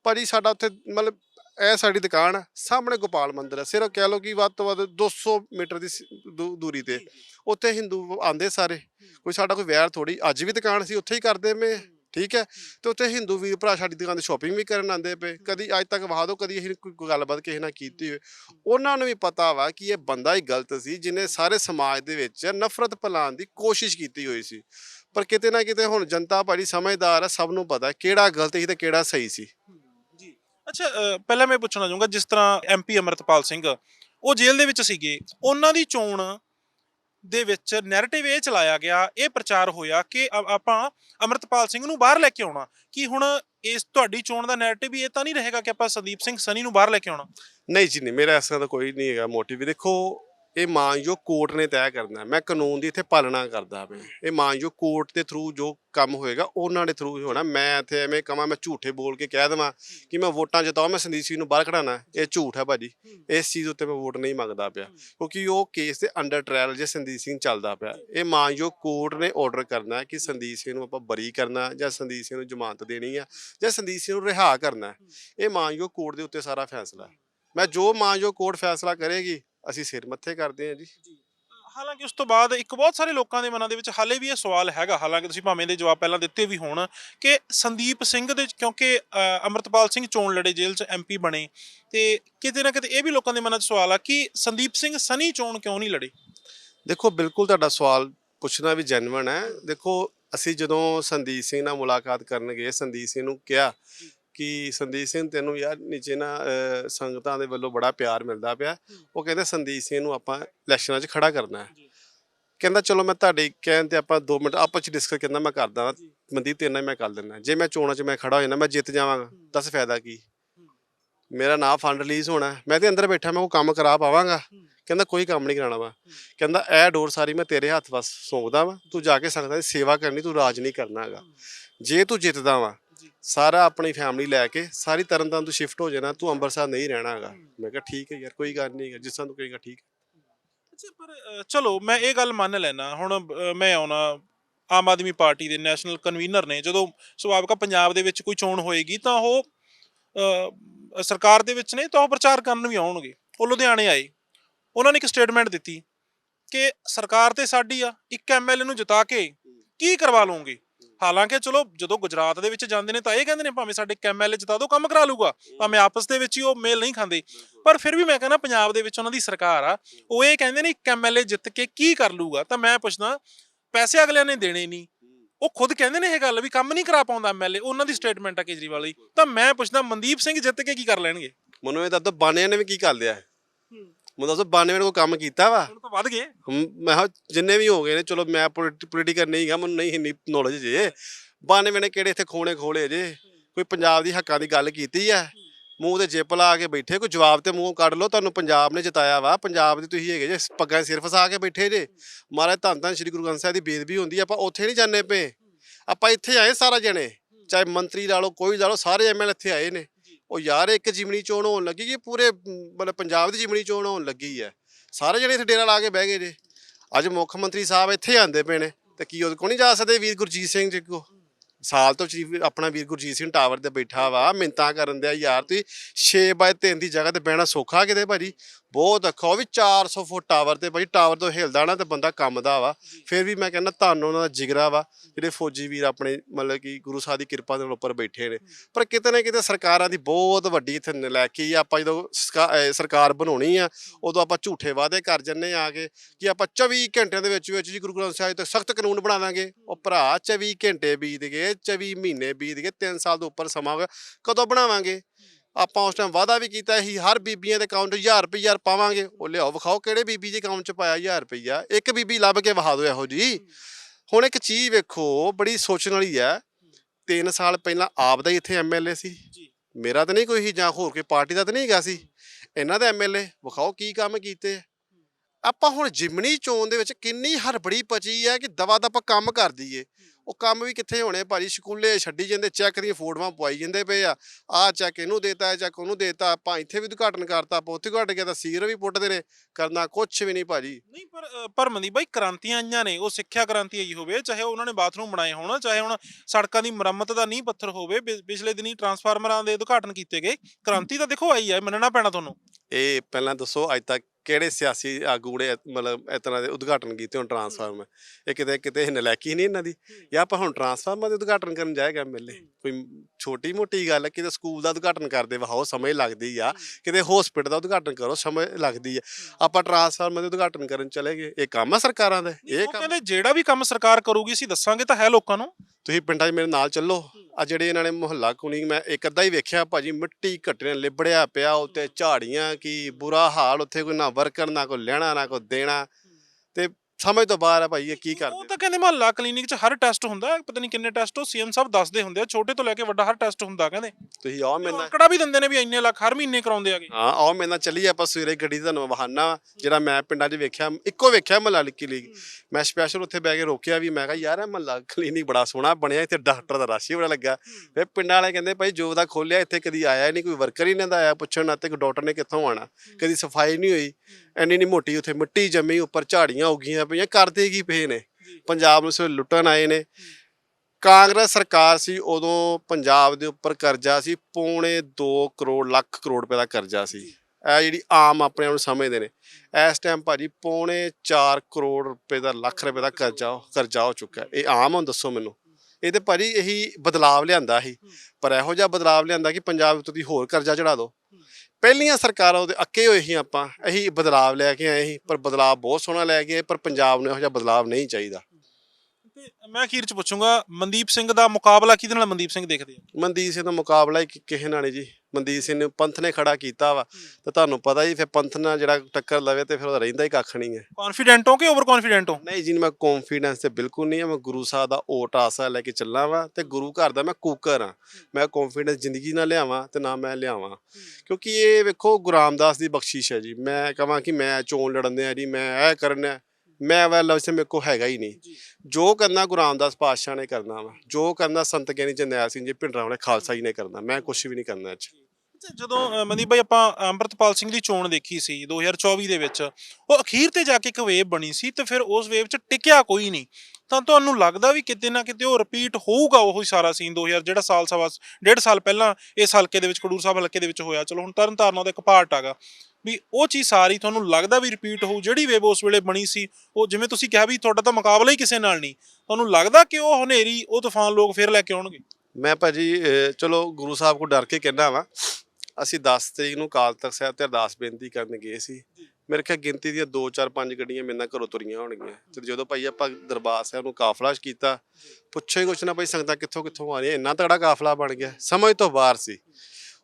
[SPEAKER 1] ਭਾਜੀ ਸਾਡਾ ਉੱਥੇ ਮਤਲਬ ਇਹ ਸਾਡੀ ਦੁਕਾਨ ਆ ਸਾਹਮਣੇ ਗੋਪਾਲ ਮੰਦਿਰ ਹੈ ਸਿਰਫ ਕਹਿ ਲਓ ਕਿ ਵੱਧ ਤੋਂ ਵੱਧ 200 ਮੀਟਰ ਦੀ ਸ- ਦੂ- ਦੂਰੀ ਤੇ। ਉੱਥੇ ਹਿੰਦੂ ਆਂਦੇ ਸਾਰੇ। ਕੋਈ ਸਾਡਾ ਕੋਈ ਵੈਰ ਥੋੜੀ ਅੱਜ ਵੀ ਦੁਕਾਨ ਸੀ ਉੱਥੇ ਹੀ ਕਰਦੇ ਮੈਂ ਠੀਕ ਹੈ? ਤੇ ਉੱਥੇ ਹਿੰਦੂ ਵੀਰ ਭਰਾ ਸਾਡੀ ਦੁਕਾਨ ਤੇ ਸ਼ਾਪਿੰਗ ਵੀ ਕਰਨ ਆਉਂਦੇ ਪਏ। ਕਦੀ ਅੱਜ ਤੱਕ ਵਹਾ ਦੋ ਕਦੀ ਅਸੀਂ ਕੋਈ ਗੱਲਬਾਤ ਕਿਸੇ ਨਾਲ ਕੀਤੀ ਹੋਵੇ। ਉਹਨਾਂ ਨੂੰ ਵੀ ਪਤਾ ਵਾ ਕਿ ਇਹ ਬੰਦਾ ਹੀ ਗਲਤ ਸੀ ਜਿਹਨੇ ਸਾਰੇ ਸਮਾਜ ਦੇ ਵਿੱਚ ਨਫ਼ਰਤ ਫੈਲਾਉਣ ਦੀ ਕੋਸ਼ਿਸ਼ ਕੀਤੀ ਹੋਈ ਸੀ। ਪਰ ਕਿਤੇ ਨਾ ਕਿਤੇ ਹੁਣ ਜਨਤਾ ਭਾਜੀ ਸਮਝਦਾਰ ਹੈ ਸਭ ਨੂੰ ਪਤਾ ਕਿਹੜਾ ਗਲਤ ਸੀ ਤੇ ਕਿਹੜਾ ਸਹੀ ਸੀ।
[SPEAKER 2] ਅੱਛਾ ਅ, ਪਹਿਲਾਂ ਮੈਂ ਪੁੱਛਣਾ ਚਾਹੂੰਗਾ ਜਿਸ ਤਰ੍ਹਾਂ ਐਮਪੀ ਅਮਰਤਪਾਲ ਸਿੰਘ ਉਹ ਜੇਲ੍ਹ ਦੇ ਵਿੱਚ ਸੀਗੇ ਉਹਨਾਂ ਦੀ ਚੋਣ ਦੇ ਵਿੱਚ ਨੈਰੇਟਿਵ ਇਹ ਚਲਾਇਆ ਗਿਆ ਇਹ ਪ੍ਰਚਾਰ ਹੋਇਆ ਕਿ ਅ- ਆਪਾਂ ਅਮਰਤਪਾਲ ਸਿੰਘ ਨੂੰ ਬਾਹਰ ਲੈ ਕੇ ਆਉਣਾ। ਕਿ ਹੁਣ ਇਸ ਤੁਹਾਡੀ ਚੋਣ ਦਾ ਨੈਰੇਟਿਵ ਇਹ ਤਾਂ ਨਹੀਂ ਰਹੇਗਾ ਕਿ ਆਪਾਂ ਸੰਦੀਪ ਸਿੰਘ ਸਨੀ ਨੂੰ ਬਾਹਰ ਲੈ ਕੇ ਆਉਣਾ?
[SPEAKER 1] ਨਹੀਂ ਜੀ ਨਹੀਂ ਮੇਰਾ ਇਸ ਤਰ੍ਹਾਂ ਦਾ ਕੋਈ ਨਹੀਂ ਹੈਗਾ ਮੋਟਿਵ ਦੇਖੋ ਇਹ ਮਾਨਯੋਗ ਕੋਰਟ ਨੇ ਤੈਅ ਕਰਨਾ। ਮੈਂ ਕਾਨੂੰਨ ਦੀ ਇੱਥੇ ਪਾਲਣਾ ਕਰਦਾ ਪਿਆ। ਇਹ ਮਾਨਯੋਗ ਕੋਰਟ ਦੇ ਥਰੂ ਜੋ ਕੰਮ ਹੋਏਗਾ ਉਹਨਾਂ ਦੇ ਥਰੂ ਹੋਣਾ। ਮੈਂ ਇੱਥੇ ਐਵੇਂ ਕਹਾਂ ਮੈਂ ਝੂਠੇ ਬੋਲ ਕੇ ਕਹਿ ਦੇਵਾਂ ਕਿ ਮੈਂ ਵੋਟਾਂ ਜਿਤਾਉ ਮੈਂ ਸੰਦੀਪ ਸਿੰਘ ਨੂੰ ਬਾਹਰ ਕਢਾਣਾ ਇਹ ਝੂਠ ਹੈ ਭਾਜੀ। ਇਸ ਚੀਜ਼ ਉੱਤੇ ਮੈਂ ਵੋਟ ਨਹੀਂ ਮੰਗਦਾ ਪਿਆ। ਕਿਉਂਕਿ ਉਹ ਕੇਸ ਦੇ ਅੰਡਰ ਟ੍ਰਾਇਲ ਜੇ ਸੰਦੀਪ ਸਿੰਘ ਚੱਲਦਾ ਪਿਆ ਇਹ ਮਾਨਯੋਗ ਕੋਰਟ ਨੇ ਆਰਡਰ ਕਰਨਾ ਕਿ ਸੰਦੀਪ ਸਿੰਘ ਨੂੰ ਆਪਾਂ ਬਰੀ ਕਰਨਾ ਜਾਂ ਸੰਦੀਪ ਸਿੰਘ ਨੂੰ ਜ਼ਮਾਨਤ ਦੇਣੀ ਆ ਜਾਂ ਸੰਦੀਪ ਸਿੰਘ ਨੂੰ ਰਿਹਾ ਕਰਨਾ। ਇਹ ਮਾਨਯੋਗ ਕੋਰਟ ਦੇ ਉੱਤੇ ਸਾਰਾ ਫੈਸਲਾ ਹੈ। ਮੈਂ ਜੋ ਮਾਨਯੋਗ ਕੋਰਟ ਫੈਸਲਾ ਕਰੇਗੀ ਅਸੀਂ ਸਿਰ ਮੱਥੇ ਕਰਦੇ ਹਾਂ ਜੀ।
[SPEAKER 2] ਹਾਲਾਂਕਿ ਉਸ ਤੋਂ ਬਾਅਦ ਇੱਕ ਬਹੁਤ ਸਾਰੇ ਲੋਕਾਂ ਦੇ ਮਨਾਂ ਦੇ ਵਿੱਚ ਹਾਲੇ ਵੀ ਇਹ ਸਵਾਲ ਹੈਗਾ। ਹਾਲਾਂਕਿ ਤੁਸੀਂ ਭਾਵੇਂ ਦੇ ਜਵਾਬ ਪਹਿਲਾਂ ਦਿੱਤੇ ਵੀ ਹੋਣ ਕਿ ਸੰਦੀਪ ਸਿੰਘ ਦੇ ਕਿਉਂਕਿ ਅਮਰਤਪਾਲ ਸਿੰਘ ਚੋਣ ਲੜੇ ਜੇਲ੍ਹ 'ਚ ਐਮਪੀ ਬਣੇ ਤੇ ਕਿਤੇ ਨਾ ਕਿਤੇ ਇਹ ਵੀ ਲੋਕਾਂ ਦੇ ਮਨਾਂ 'ਚ ਸਵਾਲ ਆ ਕਿ ਸੰਦੀਪ ਸਿੰਘ ਸਨੀ ਚੋਣ ਕਿਉਂ ਨਹੀਂ ਲੜੇ?
[SPEAKER 1] ਦੇਖੋ ਬਿਲਕੁਲ ਤੁਹਾਡਾ ਸਵਾਲ ਪੁੱਛਣਾ ਵੀ ਜੈਨੂਇਨ ਹੈ। ਦੇਖੋ ਅਸੀਂ ਜਦੋਂ ਸੰਦੀਪ ਸਿੰਘ ਨਾਲ ਮੁਲਾਕਾਤ ਕਰਨ ਗਏ ਸੰਦੀਪ ਸਿੰਘ ਨੂੰ ਕਿਹਾ ਕਿ ਸੰਦੀਪ ਸਿੰਘ ਤੈਨੂੰ ਯਾਰ ਨੀਚੇ ਨਾ ਅਹ, ਸੰਗਤਾਂ ਦੇ ਵੱਲੋਂ ਬੜਾ ਪਿਆਰ ਮਿਲਦਾ ਪਿਆ। ਉਹ ਕਹਿੰਦੇ ਸੰਦੀਪ ਸਿੰਘ ਨੂੰ ਆਪਾਂ ਇਲੈਕਸ਼ਨਾਂ 'ਚ ਖੜਾ ਕਰਨਾ ਹੈ। ਕਹਿੰਦਾ ਚਲੋ ਮੈਂ ਤੁਹਾਡੇ ਕਹਿਣ ਤੇ ਆਪਾਂ 2 ਮਿੰਟ ਆਪਸ ਚ ਡਿਸਕਸ ਕਹਿੰਦਾ ਮੈਂ ਕਰਦਾ ਮਨਦੀਪ ਤੇਰੇ ਨਾਲ ਮੈਂ ਕਰ ਲੈਣਾ ਜੇ ਮੈਂ ਚੋਣਾਂ 'ਚ ਮੈਂ ਖੜਾ ਹੋ ਜਾਣਾ ਮੈਂ ਜਿੱਤ ਜਾਵਾਂਗਾ। ਦੱਸ ਫਾਇਦਾ ਕੀ? ਮੇਰਾ ਨਾਂ ਫੰਡ ਰਿਲੀਜ਼ ਹੋਣਾ ਹੈ। ਮੈਂ ਤੇ ਅੰਦਰ ਬੈਠਾ ਮੈਂ ਉਹ ਕੰਮ ਕਰਾ ਪਾਵਾਂਗਾ। ਕਹਿੰਦਾ ਕੋਈ ਕੰਮ ਨਹੀਂ ਕਰਾਉਣਾ ਵਾ। ਕਹਿੰਦਾ ਇਹ ਡੋਰ ਸਾਰੀ ਮੈਂ ਤੇਰੇ ਹੱਥ ਵਸ ਸੌਂਪਦਾ ਵਾ। ਤੂੰ ਜਾ ਕੇ ਸੰਗਤਾਂ ਦੀ ਸੇਵਾ ਕਰਨੀ ਤੂੰ ਰਾਜ ਨਹੀਂ ਕਰਨਾ ਹੈਗਾ ਜੇ ਤੂੰ ਜਿੱਤਦਾ ਵਾ ਸਾਰਾ ਆਪਣੀ ਫੈਮਿਲੀ ਲੈ ਕੇ ਸਾਰੀ ਤਰਨਤਾਰਨ ਤੋਂ ਸ਼ਿਫਟ ਹੋ ਜਾਣਾ ਤੂੰ ਅੰਮ੍ਰਿਤਸਰ ਨਹੀਂ ਰਹਿਣਾ ਹੈਗਾ। ਮੈਂ ਕਿਹਾ ਠੀਕ ਹੈ ਯਾਰ ਕੋਈ ਗੱਲ ਨਹੀਂ ਹੈ ਜਿਸ ਤਰ੍ਹਾਂ ਤੂੰ ਕਹੇਗਾ ਠੀਕ।
[SPEAKER 2] ਅੱਛਾ ਪਰ ਅ, ਚਲੋ ਮੈਂ ਇਹ ਗੱਲ ਮੰਨ ਲੈਣਾ ਹੁਣ ਅ, ਮੈਂ ਆਉਣਾ ਆਮ ਆਦਮੀ ਪਾਰਟੀ ਦੇ ਨੈਸ਼ਨਲ ਕਨਵੀਨਰ ਨੇ ਜਦੋਂ ਸੁਭਾਵਿਕ ਪੰਜਾਬ ਦੇ ਵਿੱਚ ਕੋਈ ਚੋਣ ਹੋਏਗੀ ਤਾਂ ਉਹ ਅ, ਸਰਕਾਰ ਦੇ ਵਿੱਚ ਨੇ ਤਾਂ ਉਹ ਪ੍ਰਚਾਰ ਕਰਨ ਵੀ ਆਉਣਗੇ। ਉਹ ਲੁਧਿਆਣੇ ਆਏ ਉਹਨਾਂ ਨੇ ਇੱਕ ਸਟੇਟਮੈਂਟ ਦਿੱਤੀ ਕਿ ਸਰਕਾਰ ਤੇ ਸਾਡੀ ਆ ਇੱਕ ਐਮਐਲਏ ਨੂੰ ਜਿਤਾ ਕੇ ਕੀ ਕਰਵਾ ਲਓਗੇ? ਹਾਲਾਂਕਿ ਚਲੋ ਜਦੋਂ ਗੁਜਰਾਤ ਦੇ ਵਿੱਚ ਜਾਂਦੇ ਨੇ ਤਾਂ ਇਹ ਕਹਿੰਦੇ ਨੇ ਭਾਵੇਂ ਸਾਡੇ ਐਮਐਲਏ ਜਿਤਾ ਦਿਓ ਕੰਮ ਕਰਾ ਲੂਗਾ ਭਾਵੇਂ ਆਪਸ ਦੇ ਵਿੱਚ ਹੀ ਉਹ ਮੇਲ ਨਹੀਂ ਖਾਂਦੇ। ਪਰ ਫਿਰ ਵੀ ਮੈਂ ਕਹਿੰਦਾ ਪੰਜਾਬ ਦੇ ਵਿੱਚ ਉਹਨਾਂ ਦੀ ਸਰਕਾਰ ਆ ਉਹ ਇਹ ਕਹਿੰਦੇ ਨੇ ਐਮਐਲਏ ਜਿੱਤ ਕੇ ਕੀ ਕਰ ਲੂਗਾ? ਤਾਂ ਮੈਂ ਪੁੱਛਦਾ ਪੈਸੇ ਅਗਲਿਆਂ ਨੇ ਦੇਣੇ ਨਹੀਂ। ਉਹ ਖੁਦ ਕਹਿੰਦੇ ਨੇ ਇਹ ਗੱਲ ਵੀ ਕੰਮ ਨਹੀਂ ਕਰਾ ਪਾਉਂਦਾ ਐਮਐਲਏ ਉਹਨਾਂ ਦੀ ਸਟੇਟਮੈਂਟ ਆ ਕੇਜਰੀਵਾਲ ਦੀ। ਤਾਂ ਮੈਂ ਪੁੱਛਦਾ ਮਨਦੀਪ ਸਿੰਘ ਜਿੱਤ ਕੇ ਕੀ ਕਰ ਲੈਣਗੇ?
[SPEAKER 1] ਮੈਨੂੰ ਇਹ ਦੱਸੋ ਬਾਣਿਆਂ ਨੇ ਵੀ ਕੀ ਕਰ ਲਿਆ? ਹੈ ਮੈਂ ਦੱਸੋ 92 ਨੇ ਕੋਈ ਕੰਮ ਕੀਤਾ ਵਾ?
[SPEAKER 2] ਹੁਣ ਤਾਂ ਵੱਧ ਗਏ।
[SPEAKER 1] ਹਮ, ਮੈਂ ਕਿਹਾ ਜਿੰਨੇ ਵੀ ਹੋ ਗਏ ਨੇ ਚਲੋ ਮੈਂ ਪੋਲੀਟੀਕਲ ਨਹੀਂ ਗਾ ਮੈਨੂੰ ਨਹੀਂ ਇੰਨੀ ਨੌਲੇਜ ਜੇ। 92 ਨੇ ਕਿਹੜੇ ਇੱਥੇ ਖੋਣੇ ਖੋਲੇ ਜੇ? ਕੋਈ ਪੰਜਾਬ ਦੀ ਹੱਕਾਂ ਦੀ ਗੱਲ ਕੀਤੀ ਆ? ਮੂੰਹ ਤੇ ਜਿੱਪ ਲਾ ਕੇ ਬੈਠੇ ਕੋਈ ਜਵਾਬ ਤੇ ਮੂੰਹ ਕੱਢ ਲਓ ਤੁਹਾਨੂੰ ਪੰਜਾਬ ਨੇ ਜਿਤਾਇਆ ਵਾ। ਪੰਜਾਬ ਦੇ ਤੁਸੀਂ ਹੈਗੇ ਜੇ ਪੱਗਾਂ ਸਿਰ ਫਸਾ ਕੇ ਬੈਠੇ ਜੇ। ਮਹਾਰਾਜ ਧੰਨ ਧੰਨ ਸ੍ਰੀ ਗੁਰੂ ਗ੍ਰੰਥ ਸਾਹਿਬ ਦੀ ਬੇਦਬੀ ਹੁੰਦੀ ਆ, ਆਪਾਂ ਉੱਥੇ ਨਹੀਂ ਜਾਂਦੇ ਪਏ। ਆਪਾਂ ਇੱਥੇ ਆਏ ਸਾਰਾ ਜਣੇ ਚਾਹੇ ਮੰਤਰੀ ਲਾ ਲਓ ਕੋਈ ਲਾ ਲਓ ਸਾਰੇ ਐਮਐਲ ਇੱਥੇ ਆਏ ਨੇ। ਉਹ ਯਾਰ ਇੱਕ ਜਿਮਣੀ ਚੋਣ ਹੋਣ ਲੱਗੀ ਕਿ ਪੂਰੇ, ਮਤਲਬ ਪੰਜਾਬ ਦੀ ਜਿਮਣੀ ਚੋਣ ਹੋਣ ਲੱਗੀ ਹੈ। ਸਾਰੇ ਜਣੇ ਇੱਥੇ ਡੇਰਾ ਲਾ ਕੇ ਬਹਿ ਗਏ ਜੇ। ਅੱਜ ਮੁੱਖ ਮੰਤਰੀ ਸਾਹਿਬ ਇੱਥੇ ਆਂਦੇ ਪਏ ਨੇ। ਤੇ ਕੀ ਉਹਦੇ ਕੋਲ ਨਹੀਂ ਜਾ ਸਕਦੇ ਵੀਰ ਗੁਰਜੀਤ ਸਿੰਘ ਜੀ ਕੋ? ਸਾਲ ਤੋਂ ਚੀਫ, ਆਪਣਾ ਵੀਰ ਗੁਰਜੀਤ ਸਿੰਘ ਟਾਵਰ ਤੇ ਬੈਠਾ ਵਾ ਮਿੰਤਾਂ ਕਰਨ ਦਿਆ, ਯਾਰ ਤੁਸੀਂ 6 ਬਾਏ 3 ਦੀ ਜਗ੍ਹਾ ਤੇ ਬਹਿਣਾ ਸੌਖਾ ਕਿਤੇ ਭਾਜੀ? ਬਹੁਤ ਔਖਾ। ਉਹ ਵੀ 400 ਫੁੱਟ ਟਾਵਰ ਤੇ ਭਾਜੀ ਟਾਵਰ ਤੋਂ ਹਿਲਦਾ ਨਾ ਤੇ ਬੰਦਾ ਕੰਮਦਾ ਵਾ। ਫਿਰ ਵੀ ਮੈਂ ਕਹਿੰਦਾ ਤੁਹਾਨੂੰ ਉਹਨਾਂ ਦਾ ਜਿਗਰਾ ਵਾ ਜਿਹੜੇ ਫੌਜੀ ਵੀਰ ਆਪਣੇ ਮਤਲਬ ਕਿ ਗੁਰੂ ਸਾਹਿਬ ਦੀ ਕਿਰਪਾ ਦੇ ਨਾਲ ਉੱਪਰ ਬੈਠੇ ਨੇ। ਪਰ ਕਿਤੇ ਨਾ ਕਿਤੇ ਸਰਕਾਰਾਂ ਦੀ ਬਹੁਤ ਵੱਡੀ ਇੱਥੇ ਨਲਾਇਕੀ ਆ ਆਪਾਂ ਜਦੋਂ ਸਰਕਾਰ ਬਣਾਉਣੀ ਆ ਉਦੋਂ ਆਪਾਂ ਝੂਠੇ ਵਾਅਦੇ ਕਰ ਜੰਨੇ ਆ ਕੇ ਕਿ ਆਪਾਂ 24 ਘੰਟਿਆਂ ਦੇ ਵਿੱਚ ਵਿੱਚ ਜੀ ਗੁਰੂ ਗ੍ਰੰਥ ਸਾਹਿਬ ਤੇ ਸਖਤ ਕਾਨੂੰਨ ਬਣਾ ਦਾਂਗੇ। ਉਹ ਭਰਾ 24 ਘੰਟੇ ਬੀਤ ਗਏ 24 ਮਹੀਨੇ ਬੀਤ ਗਏ 3 ਸਾਲ ਤੋਂ ਉੱਪਰ ਸਮਾਂ ਹੋ ਗਿਆ ਕਦੋਂ ਬਣਾਵਾਂਗੇ? ਆਪਾਂ ਉਸ ਟਾਈਮ ਵਾਅਦਾ ਵੀ ਕੀਤਾ ਸੀ ਹਰ ਬੀਬੀਆਂ ਦੇ ਅਕਾਊਂਟ 'ਚ 1000 ਰੁਪਈਆ ਪਾਵਾਂਗੇ। ਉਹ ਲਿਆਓ ਵਿਖਾਓ ਕਿਹੜੇ ਬੀਬੀ ਦੇ ਅਕਾਊਂਟ 'ਚ ਪਾਇਆ 1000 ਰੁਪਈਆ ਇੱਕ ਬੀਬੀ ਲੱਭ ਕੇ ਵਹਾ ਦਿਓ ਇਹੋ ਜੀ ਹੁਣ ਇੱਕ ਚੀਜ਼ ਵੇਖੋ ਬੜੀ ਸੋਚਣ ਵਾਲੀ ਹੈ 3 ਸਾਲ ਪਹਿਲਾਂ ਆਪ ਦਾ ਹੀ ਇੱਥੇ ਐਮਐਲਏ ਸੀ। ਮੇਰਾ ਤਾਂ ਨਹੀਂ ਕੋਈ ਸੀ ਜਾਂ ਹੋਰ ਕੋਈ ਪਾਰਟੀ ਦਾ ਤਾਂ ਨਹੀਂ ਹੈਗਾ ਸੀ। ਇਹਨਾਂ ਦੇ ਐਮਐਲਏ ਵਿਖਾਓ ਕੀ ਕੰਮ ਕੀਤੇ। ਆਪਾਂ ਹੁਣ ਜਿਮਣੀ ਚੋਣ ਦੇ ਵਿੱਚ ਕਿੰਨੀ ਹੜਬੜੀ ਪਚੀ ਹੈ ਕਿ ਦਵਾ ਦਪਾ ਕੰਮ ਕਰ ਦਈਏ। ਉਹ ਕੰਮ ਵੀ ਕਿੱਥੇ ਹੋਣੇ ਭਾਜੀ ਸਕੂਲੇ ਛੱਡੀ ਜਾਂਦੇ ਚੈੱਕ ਦੀਆਂ ਫੋਟੋਆਂ ਪਵਾਈ ਜਾਂਦੇ ਪਏ ਆ। ਆਹ ਚੈੱਕ ਇਹਨੂੰ ਦੇਤਾ ਚੈੱਕ ਉਹਨੂੰ ਦੇਤਾ। ਆਪਾਂ ਇੱਥੇ ਵੀ ਉਦਘਾਟਨ ਕਰਤਾ ਆਪਾਂ ਉੱਥੇ ਘਟ ਗਿਆ ਤਾਂ ਸੀਰ ਵੀ ਪੁੱਟਦੇ ਨੇ। ਕਰਨਾ ਕੁਛ ਵੀ ਨਹੀਂ ਭਾਜੀ।
[SPEAKER 2] ਨਹੀਂ ਪਰ ਪਰ ਮਨਦੀਪ ਬਾਈ ਕ੍ਰਾਂਤੀਆਂ ਆਈਆਂ ਨੇ। ਉਹ ਸਿੱਖਿਆ ਕ੍ਰਾਂਤੀ ਆਈ ਹੋਵੇ ਚਾਹੇ ਉਹਨਾਂ ਨੇ ਬਾਥਰੂਮ ਬਣਾਏ ਹੋਣ ਚਾਹੇ ਹੁਣ ਸੜਕਾਂ ਦੀ ਮੁਰੰਮਤ ਦਾ ਨਹੀਂ ਪੱਥਰ ਹੋਵੇ ਪਿਛਲੇ ਦਿਨੀ ਟਰਾਂਸਫਾਰਮਰਾਂ ਦੇ ਉਦਘਾਟਨ ਕੀਤੇ ਗਏ। ਕ੍ਰਾਂਤੀ ਤਾਂ ਦੇਖੋ ਆਈ ਹੈ ਮੰਨਣਾ ਪੈਣਾ ਤੁਹਾਨੂੰ।
[SPEAKER 1] ਇਹ ਪਹਿਲਾਂ ਦੱਸੋ ਅੱਜ ਤੱਕ ਕਿਹੜੇ ਸਿਆਸੀ ਆਗੂ ਨੇ ਮਤਲਬ ਇਸ ਤਰ੍ਹਾਂ ਦੇ ਉਦਘਾਟਨ ਕੀਤੇ ਹੁਣ ਟਰਾਂਸਫਾਰਮਰ? ਇਹ ਕਿਤੇ ਕਿਤੇ ਨਲਾਇਕੀ ਨਹੀਂ ਇਹਨਾਂ ਦੀ। ਜਾਂ ਆਪਾਂ ਹੁਣ ਟਰਾਂਸਫਾਰਮਰ ਦੇ ਉਦਘਾਟਨ ਕਰਨ ਜਾਏਗਾ ਐਮਐਲਏ ਕੋਈ ਛੋਟੀ ਮੋਟੀ ਗੱਲ ਹੈ ਕਿਤੇ ਸਕੂਲ ਦਾ ਉਦਘਾਟਨ ਕਰਦੇ ਵਹਾਓ ਸਮਝ ਲੱਗਦੀ ਆ। ਕਿਤੇ ਹਸਪੀਟਲ ਦਾ ਉਦਘਾਟਨ ਕਰੋ ਸਮਝ ਲੱਗਦੀ ਆ। ਆਪਾਂ ਟਰਾਂਸਫਾਰਮਰ ਦੇ ਉਦਘਾਟਨ ਕਰਨ ਚਲੇ ਗਏ। ਇਹ ਕੰਮ ਆ ਸਰਕਾਰਾਂ ਦਾ। ਇਹ ਕੰਮ
[SPEAKER 2] ਕਹਿੰਦੇ ਜਿਹੜਾ ਵੀ ਕੰਮ ਸਰਕਾਰ ਕਰੂਗੀ ਅਸੀਂ ਦੱਸਾਂਗੇ ਤਾਂ ਹੈ ਲੋਕਾਂ ਨੂੰ।
[SPEAKER 1] ਤੁਸੀਂ ਪਿੰਡਾਂ 'ਚ ਮੇਰੇ ਨਾਲ ਚੱਲੋ। ਆ ਜਿਹੜੇ ਇਹਨਾਂ ਨੇ ਮੁਹੱਲਾ ਕੁਣੀ ਮੈਂ ਇੱਕ ਅੱਧਾ ਹੀ ਵੇਖਿਆ ਭਾਜੀ ਮਿੱਟੀ ਘੱਟਣੇ ਲਿਬੜਿਆ ਪਿਆ ਉੱਤੇ ਝਾੜੀਆਂ ਕੀ ਬੁਰਾ ਹਾਲ ਉੱਥੇ ਕੋਈ ਨਾ ਵਰਕਰ ਨਾ ਕੋਈ ਲੈਣਾ ਨਾ ਕੋਈ ਦੇਣਾ ਤੇ ਸਮਝ ਤੋਂ ਬਾਹਰ ਆ ਭਾਈ ਇਹ ਕੀ
[SPEAKER 2] ਉਹ
[SPEAKER 1] ਕਰਦੇ
[SPEAKER 2] ਤਾਂ ਕਹਿੰਦੇ ਮਹੱਲਾ ਕਲੀਨਿਕ 'ਚ ਹਰ ਟੈਸਟ ਹੁੰਦਾ ਹੈ, ਪਤਾ ਨਹੀਂ ਕਿੰਨੇ ਟੈਸਟ ਉਹ ਸੀਐਮ ਸਾਹਿਬ ਦੱਸਦੇ ਹੁੰਦੇ ਆ ਛੋਟੇ ਤੋਂ ਲੈ ਕੇ ਵੱਡਾ ਹਰ ਟੈਸਟ ਹੁੰਦਾ ਕਹਿੰਦੇ।
[SPEAKER 1] ਤੁਸੀਂ ਆਓ ਮੇਰੇ ਨਾਲ।
[SPEAKER 2] ਵੀ ਦਿੰਦੇ ਨੇ ਵੀ ਇੰਨੇ ਲੱਖ ਹਰ ਮਹੀਨੇ ਕਰਾਉਂਦੇ ਆਗੇ।
[SPEAKER 1] ਹਾਂ ਆਓ ਮੇਰੇ ਨਾਲ ਚੱਲੀਏ ਆਪਾਂ ਸਵੇਰੇ ਗੱਡੀ ਦਾ ਬਹਾਨਾ ਜਿਹੜਾ ਮੈਂ ਪਿੰਡਾਂ 'ਚ ਵੇਖਿਆ ਇੱਕੋ ਵੇਖਿਆ ਮਹੱਲਾ ਲਿੱਕੀ ਲੀਗ ਮੈਂ ਸਪੈਸ਼ਲ ਉੱਥੇ ਬਹਿ ਕੇ ਰੋਕਿਆ ਵੀ ਮੈਂ ਕਿਹਾ ਯਾਰ ਇਹ ਮਹੱਲਾ ਕਲੀਨਿਕ ਬੜਾ ਸੋਹਣਾ ਬਣਿਆ ਇੱਥੇ ਡਾਕਟਰ ਦਾ ਰਾਸ਼ੀ ਬੜਾ ਲੱਗਾ। ਫਿਰ ਪਿੰਡਾਂ ਵਾਲੇ ਕਹਿੰਦੇ ਭਾਈ ਜੋ ਦਾ ਖੋਲਿਆ ਇੱਥੇ ਕਦੀ ਆਇਆ ਨਹੀਂ ਕੋਈ ਵਰਕਰ ਹੀ ਨਹੀਂ ਆਇਆ ਪੁੱਛਣ ਨਾ ਤੇ ਡਾਕਟਰ ਨੇ ਕਿੱਥੋਂ ਆਣਾ ਕਦੀ ਸਫ਼ਾਈ ਨਹੀਂ ਹੋਈ। ਐਨੀ ਨਹੀਂ ਮੋਟੀ ਉੱਥੇ ਮਿੱਟੀ ਜੰਮੀ ਉੱਪਰ ਝਾੜੀਆਂ ਉੱਗੀਆਂ ਪਈਆਂ ਕਰਦੇ ਕੀ ਪਏ ਨੇ? ਪੰਜਾਬ ਨੂੰ ਸਿਰ ਲੁੱਟਣ ਆਏ ਨੇ। ਕਾਂਗਰਸ ਸਰਕਾਰ ਸੀ ਉਦੋਂ ਪੰਜਾਬ ਦੇ ਉੱਪਰ ਕਰਜ਼ਾ ਸੀ ਪੌਣੇ 2 ਕਰੋੜ ਲੱਖ ਕਰੋੜ ਰੁਪਏ ਦਾ ਕਰਜ਼ਾ ਸੀ। ਇਹ ਜਿਹੜੀ ਆਮ ਆਪਣੇ ਆਪ ਨੂੰ ਸਮਝਦੇ ਨੇ। ਇਸ ਟਾਈਮ ਭਾਜੀ ਪੌਣੇ 4 ਕਰੋੜ ਰੁਪਏ ਦਾ ਲੱਖ ਰੁਪਏ ਦਾ ਕਰਜ਼ਾ ਕਰਜ਼ਾ ਹੋ ਚੁੱਕਾ। ਇਹ ਆਮ ਹੁਣ ਦੱਸੋ ਮੈਨੂੰ। ਇਹ ਤੇ ਭਾਜੀ ਇਹੀ ਬਦਲਾਵ ਲਿਆਂਦਾ ਸੀ। ਪਰ ਇਹੋ ਜਿਹਾ ਬਦਲਾਵ ਲਿਆਂਦਾ ਕਿ ਪੰਜਾਬ ਉੱਤੇ ਦੀ ਹੋਰ ਕਰਜ਼ਾ ਚੜਾ ਦਿਓ। ਪਹਿਲੀਆਂ ਸਰਕਾਰਾਂ ਉਹਦੇ ਅੱਕੇ ਹੋਏ ਸੀ ਆਪਾਂ, ਇਹੀ ਬਦਲਾਵ ਲੈ ਕੇ ਆਏ ਸੀ, ਪਰ ਬਦਲਾਵ ਬਹੁਤ ਸੋਹਣਾ ਲੈ ਕੇ ਆਏ, ਪਰ ਪੰਜਾਬ ਨੂੰ ਇਹੋ ਜਿਹਾ ਬਦਲਾਵ ਨਹੀਂ ਚਾਹੀਦਾ।
[SPEAKER 2] ਮੈਂ ਅਖੀਰ 'ਚ ਪੁੱਛੂੰਗਾ ਮਨਦੀਪ ਸਿੰਘ ਦਾ ਮੁਕਾਬਲਾ ਕਿਹਦੇ ਨਾਲ ਮਨਦੀਪ ਸਿੰਘ ਦੇਖਦੇ ਆ?
[SPEAKER 1] ਮਨਦੀਪ ਸਿੰਘ ਦਾ ਮੁਕਾਬਲਾ ਹੀ ਕਿ- ਕਿਸੇ ਨਾਲ ਨਹੀਂ ਜੀ। ਮਨਦੀਪ ਸਿੰਘ ਨੂੰ ਪੰਥ ਨੇ ਖੜਾ ਕੀਤਾ ਵਾ। ਤੇ ਤੁਹਾਨੂੰ ਪਤਾ ਹੀ ਫਿਰ ਪੰਥ ਨਾਲ ਜਿਹੜਾ ਟੱਕਰ ਲਵੇ ਤੇ ਫਿਰ ਉਹ ਰਹਿੰਦਾ ਹੀ ਕੱਖ ਨਹੀਂ ਹੈ।
[SPEAKER 2] ਕੌਨਫੀਡੈਂਟ ਹੋ ਕਿ ਓਵਰ ਕੌਨਫੀਡੈਂਟ ਹੋ?
[SPEAKER 1] ਨਹੀਂ ਜੀ ਮੈਂ ਕੌਨਫੀਡੈਂਸ ਤੇ ਬਿਲਕੁਲ ਨਹੀਂ ਆ। ਮੈਂ ਗੁਰੂ ਸਾਹਿਬ ਦਾ ਓਟ ਆਸਾ ਲੈ ਕੇ ਚੱਲਾਂ ਵਾ ਤੇ ਗੁਰੂ ਘਰ ਦਾ ਮੈਂ ਕੂਕਰ ਆ। ਮੈਂ ਕੌਨਫੀਡੈਂਸ ਜ਼ਿੰਦਗੀ ਨਾਲ ਲਿਆਵਾਂ ਤੇ ਨਾ ਮੈਂ ਲਿਆਵਾਂ। ਕਿਉਂਕਿ ਇਹ ਵੇਖੋ ਗੁਰੂ ਰਾਮਦਾਸ ਦੀ ਬਖਸ਼ਿਸ਼ ਹੈ ਜੀ। ਮੈਂ ਕਹਾਂ ਕਿ ਮੈਂ ਚੋਣ ਲੜਨ ਦੇ ਆ ਜੀ ਮੈਂ ਇਹ ਕਰਨਾ ਹੈ, ਮੈਂ ਵਾ ਲਫ਼ਜ਼ ਮੇਰੇ ਕੋ ਹੈਗਾ ਹੀ ਨਹੀਂ। ਜੋ। ਕਰਨਾ ਗੁਰੂ ਰਾਮਦਾਸ ਪਾਤਸ਼ਾਹ ਨੇ ਕਰਨਾ ਵਾ ਜੋ ਕਰਨਾ ਸੰਤ ਗਿਆਨੀ ਜਰਨੈਲ ਸਿੰਘ ਜੀ ਭਿੰਡਰਾਂ ਵਾਲੇ ਖਾਲਸਾ ਜੀ ਨੇ ਕਰਨਾ ਮੈਂ ਕੁਝ ਵੀ ਨਹੀਂ ਕਰਨਾ
[SPEAKER 2] ਅੱਛਾ, ਜਦੋਂ ਮਨਦੀਪ ਭਾਈ ਆਪਾਂ ਅੰਮ੍ਰਿਤਪਾਲ ਸਿੰਘ ਦੀ ਚੋਣ ਦੇਖੀ ਸੀ 2024 ਦੇ ਵਿੱਚ ਉਹ ਅਖੀਰ ਤੇ ਜਾ ਕੇ ਇੱਕ ਵੇਵ ਬਣੀ ਸੀ ਤੇ ਫਿਰ ਉਸ ਵੇਵ 'ਚ ਟਿਕਿਆ ਕੋਈ ਨਹੀਂ। ਤਾਂ ਤੁਹਾਨੂੰ ਲੱਗਦਾ ਵੀ ਕਿਤੇ ਨਾ ਕਿਤੇ ਉਹ ਰਿਪੀਟ ਹੋਊਗਾ ਉਹ ਹੀ ਸਾਰਾ ਸੀਨ 2000 ਜਿਹੜਾ ਸਾਲ ਸਵਾ ਡੇਢ ਸਾਲ ਪਹਿਲਾਂ ਇਸ ਹਲਕੇ ਦੇ ਵਿੱਚ ਖਡੂਰ ਸਾਹਿਬ ਹਲਕੇ ਦੇ ਵਿੱਚ ਹੋਇਆ। ਚਲੋ ਹੁਣ ਤਰਨ ਤਾਰਨ ਉਹਦਾ ਇੱਕ ਪਾਰਟ ਆਗਾ ਵੀ ਉਹ ਚੀਜ਼ ਸਾਰੀ ਤੁਹਾਨੂੰ ਲੱਗਦਾ ਵੀ ਰਿਪੀਟ ਹੋਊ ਜਿਹੜੀ ਵੇਵ ਉਸ ਵੇਲੇ ਬਣੀ ਸੀ ਉਹ ਜਿਵੇਂ ਤੁਸੀਂ ਕਿਹਾ ਵੀ ਤੁਹਾਡਾ ਤਾਂ ਮੁਕਾਬਲਾ ਹੀ ਕਿਸੇ ਨਾਲ ਨਹੀਂ ਤੁਹਾਨੂੰ ਲੱਗਦਾ ਕਿ ਉਹ ਹਨੇਰੀ ਉਹ ਤੂਫਾਨ ਲੋਕ ਫਿਰ ਲੈ ਕੇ ਆਉਣਗੇ?
[SPEAKER 1] ਮੈਂ ਭਾਜੀ ਚਲੋ ਗੁਰੂ ਸਾਹਿਬ ਕੋ ਡਰ ਕੇ ਕਹਿਣਾ ਵਾ ਅਸੀਂ 10 ਤਰੀਕ ਨੂੰ ਕਾਲ ਤਖਤ ਸਾਹਿਬ ਤੇ ਅਰਦਾਸ ਬੇਨਤੀ ਕਰਨ ਗਏ ਸੀ। ਮੇਰੇ ਖਿਆਲ ਗਿਣਤੀ ਦੀਆਂ 2 4 5 ਗੱਡੀਆਂ ਮੇਰੇ ਨਾਲ ਘਰੋਂ ਤੁਰੀਆਂ ਹੋਣਗੀਆਂ। ਤੇ ਜਦੋਂ ਭਾਈ ਆਪਾਂ ਦਰਬਾਰ ਸਾਹਿਬ ਨੂੰ ਕਾਫਲਾ ਕੀਤਾ ਪੁੱਛੋ ਹੀ ਕੁਛ ਨਾ ਭਾਈ ਸੰਗਤਾਂ ਕਿੱਥੋਂ ਕਿੱਥੋਂ ਆ ਰਹੀਆਂ ਇੰਨਾ ਤਗੜਾ ਕਾਫਲਾ ਬਣ ਗਿਆ ਸਮਝ ਤੋਂ ਬਾਹਰ ਸੀ।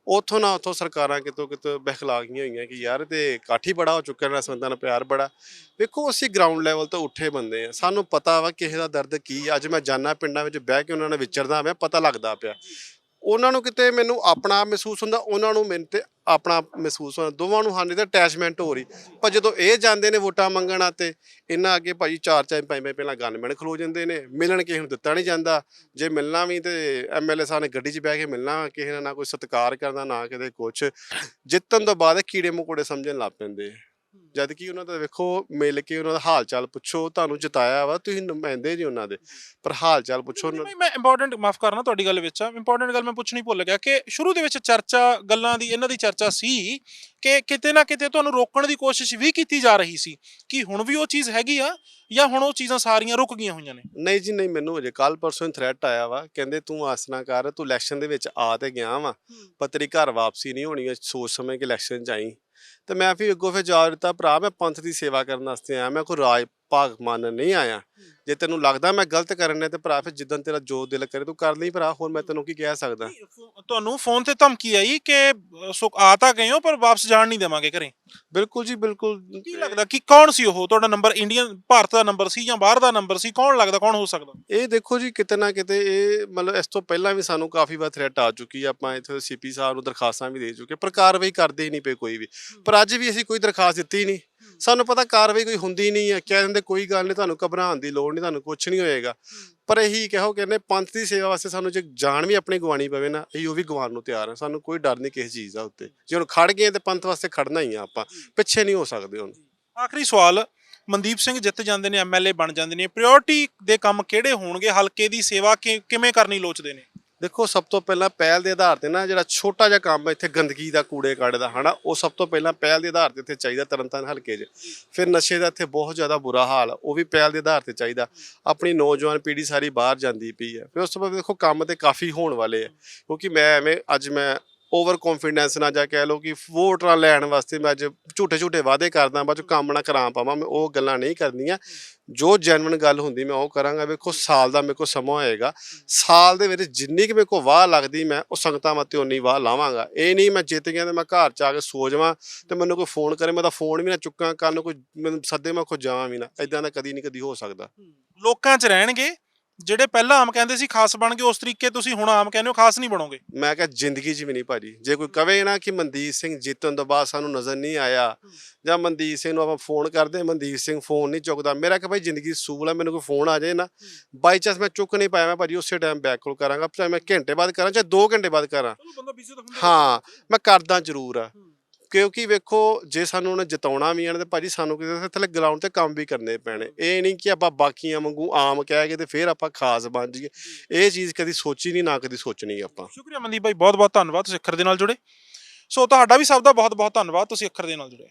[SPEAKER 1] ਉਥੋਂ ਨਾ ਉਥੋਂ ਸਰਕਾਰਾਂ ਕਿਤੋਂ ਕਿਤੋਂ ਬਹਿਕਲਾ ਗਈਆਂ ਹੋਈਆਂ ਕਿ ਯਾਰ ਇਹ ਤੇ ਕਾਠੀ ਬੜਾ ਹੋ ਚੁੱਕਾ ਨਾ ਸੰਤਾਂ ਨਾਲ ਪਿਆਰ ਬੜਾ। ਵੇਖੋ ਅਸੀਂ ਗਰਾਊਂਡ ਲੈਵਲ ਤੋਂ ਉੱਠੇ ਬੰਦੇ ਆ। ਸਾਨੂੰ ਪਤਾ ਵਾ ਕਿਸੇ ਦਾ ਦਰਦ ਕੀ ਆ। ਅੱਜ ਮੈਂ ਜਾਣਾ ਪਿੰਡਾਂ ਵਿੱਚ ਬਹਿ ਕੇ ਉਹਨਾਂ ਨਾਲ ਵਿਚਰਦਾ ਮੈਂ ਪਤਾ ਲੱਗਦਾ ਪਿਆ। ਉਹਨਾਂ ਨੂੰ ਕਿਤੇ ਮੈਨੂੰ ਆਪਣਾ ਮਹਿਸੂਸ ਹੁੰਦਾ, ਉਹਨਾਂ ਨੂੰ ਮੈਨੂੰ ਤੇ ਆਪਣਾ ਮਹਿਸੂਸ ਹੁੰਦਾ। ਦੋਵਾਂ ਨੂੰ ਹਾਨੀ ਤੇ ਅਟੈਚਮੈਂਟ ਹੋ ਰਹੀ। ਪਰ ਜਦੋਂ ਇਹ ਜਾਂਦੇ ਨੇ ਵੋਟਾਂ ਮੰਗਣ ਤੇ ਇਹਨਾਂ ਅੱਗੇ ਭਾਜੀ ਚਾਰ ਚਾਰ ਪੰਜ ਪੰਜ ਪਹਿਲਾਂ ਗਨਮੈਨ ਖਲੋ ਜਾਂਦੇ ਨੇ, ਮਿਲਣ ਕਿਸੇ ਨੂੰ ਦਿੱਤਾ ਨਹੀਂ ਜਾਂਦਾ। ਜੇ ਮਿਲਣਾ ਵੀ ਤੇ ਐਮਐਲਏ ਸਾਹਿਬ ਨੇ ਗੱਡੀ 'ਚ ਬਹਿ ਕੇ ਮਿਲਣਾ ਕਿਸੇ ਨਾਲ ਨਾ ਕੋਈ ਸਤਿਕਾਰ ਕਰਦਾ ਨਾ ਕਿਤੇ ਕੁਛ। ਜਿੱਤਣ ਤੋਂ ਬਾਅਦ ਇਹ ਕੀੜੇ ਮਕੌੜੇ ਸਮਝਣ ਲੱਗ ਪੈਂਦੇ ਜਦ ਕਿ ਉਹਨਾਂ ਦਾ ਵੇਖੋ ਮਿਲ ਕੇ ਉਹਨਾਂ ਦਾ ਹਾਲ ਚਾਲ ਪੁੱਛੋ ਤੁਹਾਨੂੰ ਜਿਤਾਇਆ ਵਾ ਤੁਸੀਂ ਨੁਮਾਇੰਦੇ ਜੀ ਉਹਨਾਂ ਦੇ। ਪਰ ਹਾਲ ਚਾਲ ਪੁੱਛੋ ਉਹਨਾਂ-
[SPEAKER 2] ਨਹੀਂ, ਮੈਂ ਇੰਪੋਰਟੈਂਟ ਮਾਫ ਕਰਨਾ ਤੁਹਾਡੀ ਗੱਲ ਵਿੱਚ ਇੰਪੋਰਟੈਂਟ ਗੱਲ ਮੈਂ ਪੁੱਛਣੀ ਭੁੱਲ ਗਿਆ ਕਿ ਸ਼ੁਰੂ ਦੇ ਵਿੱਚ ਚਰਚਾ ਗੱਲਾਂ ਦੀ ਇਹਨਾਂ ਦੀ ਚਰਚਾ ਸੀ ਕਿ ਕਿਤੇ ਨਾ ਕਿਤੇ ਤੁਹਾਨੂੰ ਰੋਕਣ ਦੀ ਕੋਸ਼ਿਸ਼ ਵੀ ਕੀਤੀ ਜਾ ਰਹੀ ਸੀ ਕਿ ਹੁਣ ਵੀ ਉਹ ਚੀਜ਼ ਹੈਗੀ ਆ ਜਾਂ ਹੁਣ ਉਹ ਚੀਜ਼ਾਂ ਸਾਰੀਆਂ ਰੁਕ ਗਈਆਂ ਹੋਈਆਂ ਨੇ?
[SPEAKER 1] ਨਹੀਂ ਜੀ ਨਹੀਂ ਮੈਨੂੰ ਅਜੇ ਕੱਲ ਪਰਸੋਂ ਥ੍ਰੈਟ ਆਇਆ ਵਾ ਕਹਿੰਦੇ ਤੂੰ ਆਸ ਨਾ ਕਰ ਤੂੰ ਇਲੈਕਸ਼ਨ ਦੇ ਵਿੱਚ ਆ ਤੇ ਗਿਆ ਵਾ। ਪਰ ਤੇਰੀ ਘਰ ਵਾਪਸੀ ਨਹੀਂ ਹੋਣੀ ਸੋਚ ਸਮਝ ਕੇ ਇਲੈਕਸ਼ਨ ਚ ਆਈ। ਤੇ ਮੈਂ ਫਿਰ ਅੱਗੋਂ ਫਿਰ ਜਵਾਬ ਦਿੱਤਾ, ਭਰਾ ਮੈਂ ਪੰਥ ਦੀ ਸੇਵਾ ਕਰਨ ਵਾਸਤੇ ਆਇਆ, ਮੈਂ ਕੋਈ ਰਾਜ ਭਾਗ ਮਾਨਣ ਨਹੀਂ ਆਇਆ। ਜੇ ਤੈਨੂੰ ਲੱਗਦਾ ਮੈਂ ਗਲਤ ਕਰਨੇ ਤੇ ਭਰਾ ਫਿਰ ਜਿੱਦਨ ਤੇਰਾ ਜੋ ਦਿਲ ਕਰੇ ਤੂੰ ਕਰ ਲਈ ਭਰਾ ਹੋਰ ਮੈਂ ਤੈਨੂੰ ਕੀ ਕਹਿ ਸਕਦਾ?
[SPEAKER 2] ਤੁਹਾਨੂੰ ਫੋਨ ਤੇ ਧਮਕੀ ਆਈ ਕਿ ਸੋ ਆ ਤਾਂ ਗਏ ਹੋ ਪਰ ਵਾਪਸ ਜਾਣ ਨਹੀਂ ਦੇਵਾਂਗੇ ਘਰੇ।
[SPEAKER 1] ਬਿਲਕੁਲ ਜੀ ਬਿਲਕੁਲ।
[SPEAKER 2] ਕੀ ਲੱਗਦਾ ਕਿ ਕੌਣ ਸੀ ਉਹ? ਤੁਹਾਡਾ ਨੰਬਰ ਇੰਡੀਅਨ ਭਾਰਤ ਦਾ ਨੰਬਰ ਸੀ ਜਾਂ ਬਾਹਰ ਦਾ ਨੰਬਰ ਸੀ? ਕੌਣ ਲੱਗਦਾ ਕੌਣ ਹੋ ਸਕਦਾ?
[SPEAKER 1] ਇਹ ਦੇਖੋ ਜੀ ਕਿਤੇ ਨਾ ਕਿਤੇ ਇਹ ਮਤਲਬ ਇਸ ਤੋਂ ਪਹਿਲਾਂ ਵੀ ਸਾਨੂੰ ਕਾਫੀ ਵਾਰ ਥ੍ਰੈਟ ਆ ਚੁੱਕੀ ਆ। ਆਪਾਂ ਇੱਥੇ ਸੀਪੀ ਸਾਹਿਬ ਨੂੰ ਦਰਖਾਸਤਾਂ ਵੀ ਦੇ ਚੁੱਕੇ ਪਰ ਕਾਰਵਾਈ ਕਰਦੇ ਹੀ ਨਹੀਂ ਪਏ ਕੋਈ ਵੀ। ਪਰ ਅੱਜ ਵੀ ਅਸੀਂ ਕੋਈ ਦਰਖਾਸਤ ਦਿੱਤੀ ਨਹੀਂ। ਸਾਨੂੰ ਪਤਾ ਕਾਰਵਾਈ ਕੋਈ ਹੁੰਦੀ ਨਹੀਂ ਹੈ ਕਹਿ ਦਿੰਦੇ ਕੋਈ ਗੱਲ ਨਹੀਂ ਤੁਹਾਨੂੰ ਘਬਰਾਉਣ ਦੀ ਲੋੜ ਨਹੀਂ ਤੁਹਾਨੂੰ ਕੁਝ ਨਹੀਂ ਹੋਏਗਾ। ਪਰ ਇਹੀ ਕਹੋ ਕਹਿੰਦੇ ਪੰਥ ਦੀ ਸੇਵਾ ਵਾਸਤੇ ਸਾਨੂੰ ਜੇ ਜਾਨ ਵੀ ਆਪਣੀ ਗਵਾਣੀ ਪਵੇ ਨਾ ਅਸੀਂ ਉਹ ਵੀ ਗਵਾਉਣ ਨੂੰ ਤਿਆਰ ਹਾਂ। ਸਾਨੂੰ ਕੋਈ ਡਰ ਨਹੀਂ ਕਿਸੇ ਚੀਜ਼ ਦਾ ਉੱਤੇ। ਜੇ ਹੁਣ ਖੜ ਗਏ ਤੇ ਪੰਥ ਵਾਸਤੇ ਖੜਨਾ ਹੀ ਆ ਆਪਾਂ ਪਿੱਛੇ ਨਹੀਂ ਹੋ ਸਕਦੇ ਹੁਣ।
[SPEAKER 2] ਆਖਰੀ ਸਵਾਲ ਮਨਦੀਪ ਸਿੰਘ ਜਿੱਤ ਜਾਂਦੇ ਨੇ ਐਮਐਲਏ ਬਣ ਜਾਂਦੇ ਨੇ ਪ੍ਰਾਇੋਰਟੀ ਦੇ ਕੰਮ ਕਿਹੜੇ ਹੋਣਗੇ? ਹਲਕੇ ਦੀ ਸੇਵਾ ਕਿ- ਕਿਵੇਂ ਕਰਨੀ ਲੋਚਦੇ ਨੇ?
[SPEAKER 1] ਦੇਖੋ ਸਭ ਤੋਂ ਪਹਿਲਾਂ ਪਹਿਲ ਦੇ ਆਧਾਰ ਤੇ ਨਾ ਜਿਹੜਾ ਛੋਟਾ ਜਿਹਾ ਕੰਮ ਇੱਥੇ ਗੰਦਗੀ ਦਾ ਕੂੜੇ ਕਾੜੇ ਦਾ ਹਨਾ? ਉਹ ਸਭ ਤੋਂ ਪਹਿਲਾਂ ਪਹਿਲ ਦੇ ਆਧਾਰ ਤੇ ਇੱਥੇ ਚਾਹੀਦਾ ਤਰਨਤਾਰਨ ਹਲਕੇ 'ਚ। ਫਿਰ ਨਸ਼ੇ ਦਾ ਇੱਥੇ ਬਹੁਤ ਜ਼ਿਆਦਾ ਬੁਰਾ ਹਾਲ ਆ, ਉਹ ਵੀ ਪਹਿਲ ਦੇ ਆਧਾਰ ਤੇ ਚਾਹੀਦਾ। ਆਪਣੀ ਨੌਜਵਾਨ ਪੀੜ੍ਹੀ ਸਾਰੀ ਬਾਹਰ ਜਾਂਦੀ ਪਈ ਹੈ। ਫਿਰ ਉਸ ਤੋਂ ਬਾਅਦ ਦੇਖੋ ਕੰਮ ਤੇ ਕਾਫੀ ਹੋਣ ਵਾਲੇ ਆ ਕਿਉਂਕਿ ਮੈਂ ਐਵੇਂ ਅੱਜ ਮੈਂ ਓਵਰ ਕੌਨਫੀਡੈਂਸ ਨਾਲ ਜਾਂ ਕਹਿ ਲਓ ਕਿ ਵੋਟਰਾਂ ਲੈਣ ਵਾਸਤੇ ਮੈਂ ਅੱਜ ਝੂਠੇ ਝੂਠੇ ਵਾਅਦੇ ਕਰਦਾ ਬਾਅਦ ਚੋਂ ਕੰਮ ਨਾ ਕਰਾਂ ਪਾਵਾਂ, ਮੈਂ ਉਹ ਗੱਲਾਂ ਨਹੀਂ ਕਰਨੀਆਂ। ਜੋ ਜੈਨੂਇਨ ਗੱਲ ਹੁੰਦੀ ਮੈਂ ਉਹ ਕਰਾਂਗਾ, ਵੇਖੋ ਸਾਲ ਦਾ ਮੇਰੇ ਕੋਲ ਸਮਾਂ ਹੋਏਗਾ। ਸਾਲ ਦੇ ਵਿੱਚ ਜਿੰਨੀ ਕਿ ਮੇਰੇ ਕੋਲ ਵਾਹ ਲੱਗਦੀ ਮੈਂ, ਉਹ ਸੰਗਤਾਂ ਮਤੇ ਉਨੀ ਵਾਹ ਲਾਵਾਂਗਾ। ਇਹ ਨਹੀਂ ਮੈਂ ਜਿੱਤ ਗਿਆ ਤੇ ਮੈਂ ਘਰ ਚ ਆ ਕੇ ਸੋ ਜਾਵਾਂ ਤੇ ਮੈਨੂੰ ਕੋਈ ਫੋਨ ਕਰੇ, ਮੈਂ ਤਾਂ ਫੋਨ ਵੀ ਨਾ ਚੁੱਕਾਂ ਕੱਲ ਨੂੰ ਕੋਈ ਮੈਨੂੰ ਸੱਦੇ ਮੈਂ ਖੋ ਜਾਵਾਂ ਵੀ ਨਾ। ਇਦਾਂ ਦਾ ਕਦੀ ਨਹੀਂ ਕਦੀ ਹੋ ਸਕਦਾ।
[SPEAKER 2] ਲੋਕਾਂ 'ਚ ਰਹਿਣਗੇ ਜਿਹੜੇ ਪਹਿਲਾਂ ਆਮ ਕਹਿੰਦੇ ਸੀ ਖਾਸ ਬਣ ਗਏ ਉਸ ਤਰੀਕੇ ਤੁਸੀਂ ਹੁਣ ਆਮ ਕਹਿੰਦੇ ਹੋ ਖਾਸ ਨਹੀਂ ਬਣੋਗੇ?
[SPEAKER 1] ਮੈਂ ਕਿਹਾ ਜ਼ਿੰਦਗੀ 'ਚ ਵੀ ਨਹੀਂ ਭਾਜੀ। ਜੇ ਕੋਈ ਕਵੇ ਨਾ ਕਿ ਮਨਦੀਪ ਸਿੰਘ ਜਿੱਤਣ ਤੋਂ ਬਾਅਦ ਸਾਨੂੰ ਨਜ਼ਰ ਨਹੀਂ ਆਇਆ ਜਾਂ ਮਨਦੀਪ ਸਿੰਘ ਨੂੰ ਆਪਾਂ ਫੋਨ ਕਰਦੇ ਮਨਦੀਪ ਸਿੰਘ ਫੋਨ ਨਹੀਂ ਚੁੱਕਦਾ। ਮੇਰਾ ਕਿ ਭਾਈ ਜ਼ਿੰਦਗੀ ਸੂਲ ਹੈ ਮੈਨੂੰ ਕੋਈ ਫੋਨ ਆ ਜਾਏ ਨਾ। ਬਾਈ ਚਾਂਸ ਮੈਂ ਚੁੱਕ ਨਹੀਂ ਪਾਇਆ ਮੈਂ ਭਾਜੀ ਉਸੇ ਟਾਈਮ ਬੈਕ ਕਾਲ ਕਰਾਂਗਾ ਚਾਹੇ ਮੈਂ ਘੰਟੇ ਬਾਅਦ ਕਰਾਂ ਚਾਹੇ 2 ਘੰਟੇ ਬਾਅਦ ਕਰਾਂ। ਹਾਂ ਮੈਂ ਕਰਦਾ ਜ਼ਰੂਰ ਆ। ਕਿਉਂਕਿ ਵੇਖੋ ਜੇ ਸਾਨੂੰ ਉਹਨੇ ਜਿਤਾਉਣਾ ਵੀ ਆਣ ਤੇ ਭਾਜੀ ਸਾਨੂੰ ਕਿਸੇ ਥੱਲੇ ਗਰਾਊਂਡ ਤੇ ਕੰਮ ਵੀ ਕਰਨੇ ਪੈਣੇ। ਇਹ ਨਹੀਂ ਕਿ ਆਪਾਂ ਬਾਕੀਆਂ ਵਾਂਗੂ ਆਮ ਕਹਿ ਕੇ ਤੇ ਫਿਰ ਆਪਾਂ ਖਾਸ ਬਣ ਜਾਈਏ। ਇਹ ਚੀਜ਼ ਕਦੀ ਸੋਚੀ ਨਹੀਂ ਨਾ ਕਦੀ ਸੋਚਣੀ ਆਪਾਂ।
[SPEAKER 2] ਸ਼ੁਕਰੀਆ ਮਨਦੀਪ ਭਾਈ ਬਹੁਤ ਬਹੁਤ ਧੰਨਵਾਦ ਤੁਸੀਂ ਅੱਖਰ ਦੇ ਨਾਲ ਜੁੜੇ। ਸੋ ਤੁਹਾਡਾ ਵੀ ਸਭ ਦਾ ਬਹੁਤ ਬਹੁਤ ਧੰਨਵਾਦ ਤੁਸੀਂ ਅੱਖਰ ਦੇ ਨਾਲ ਜੁੜੇ।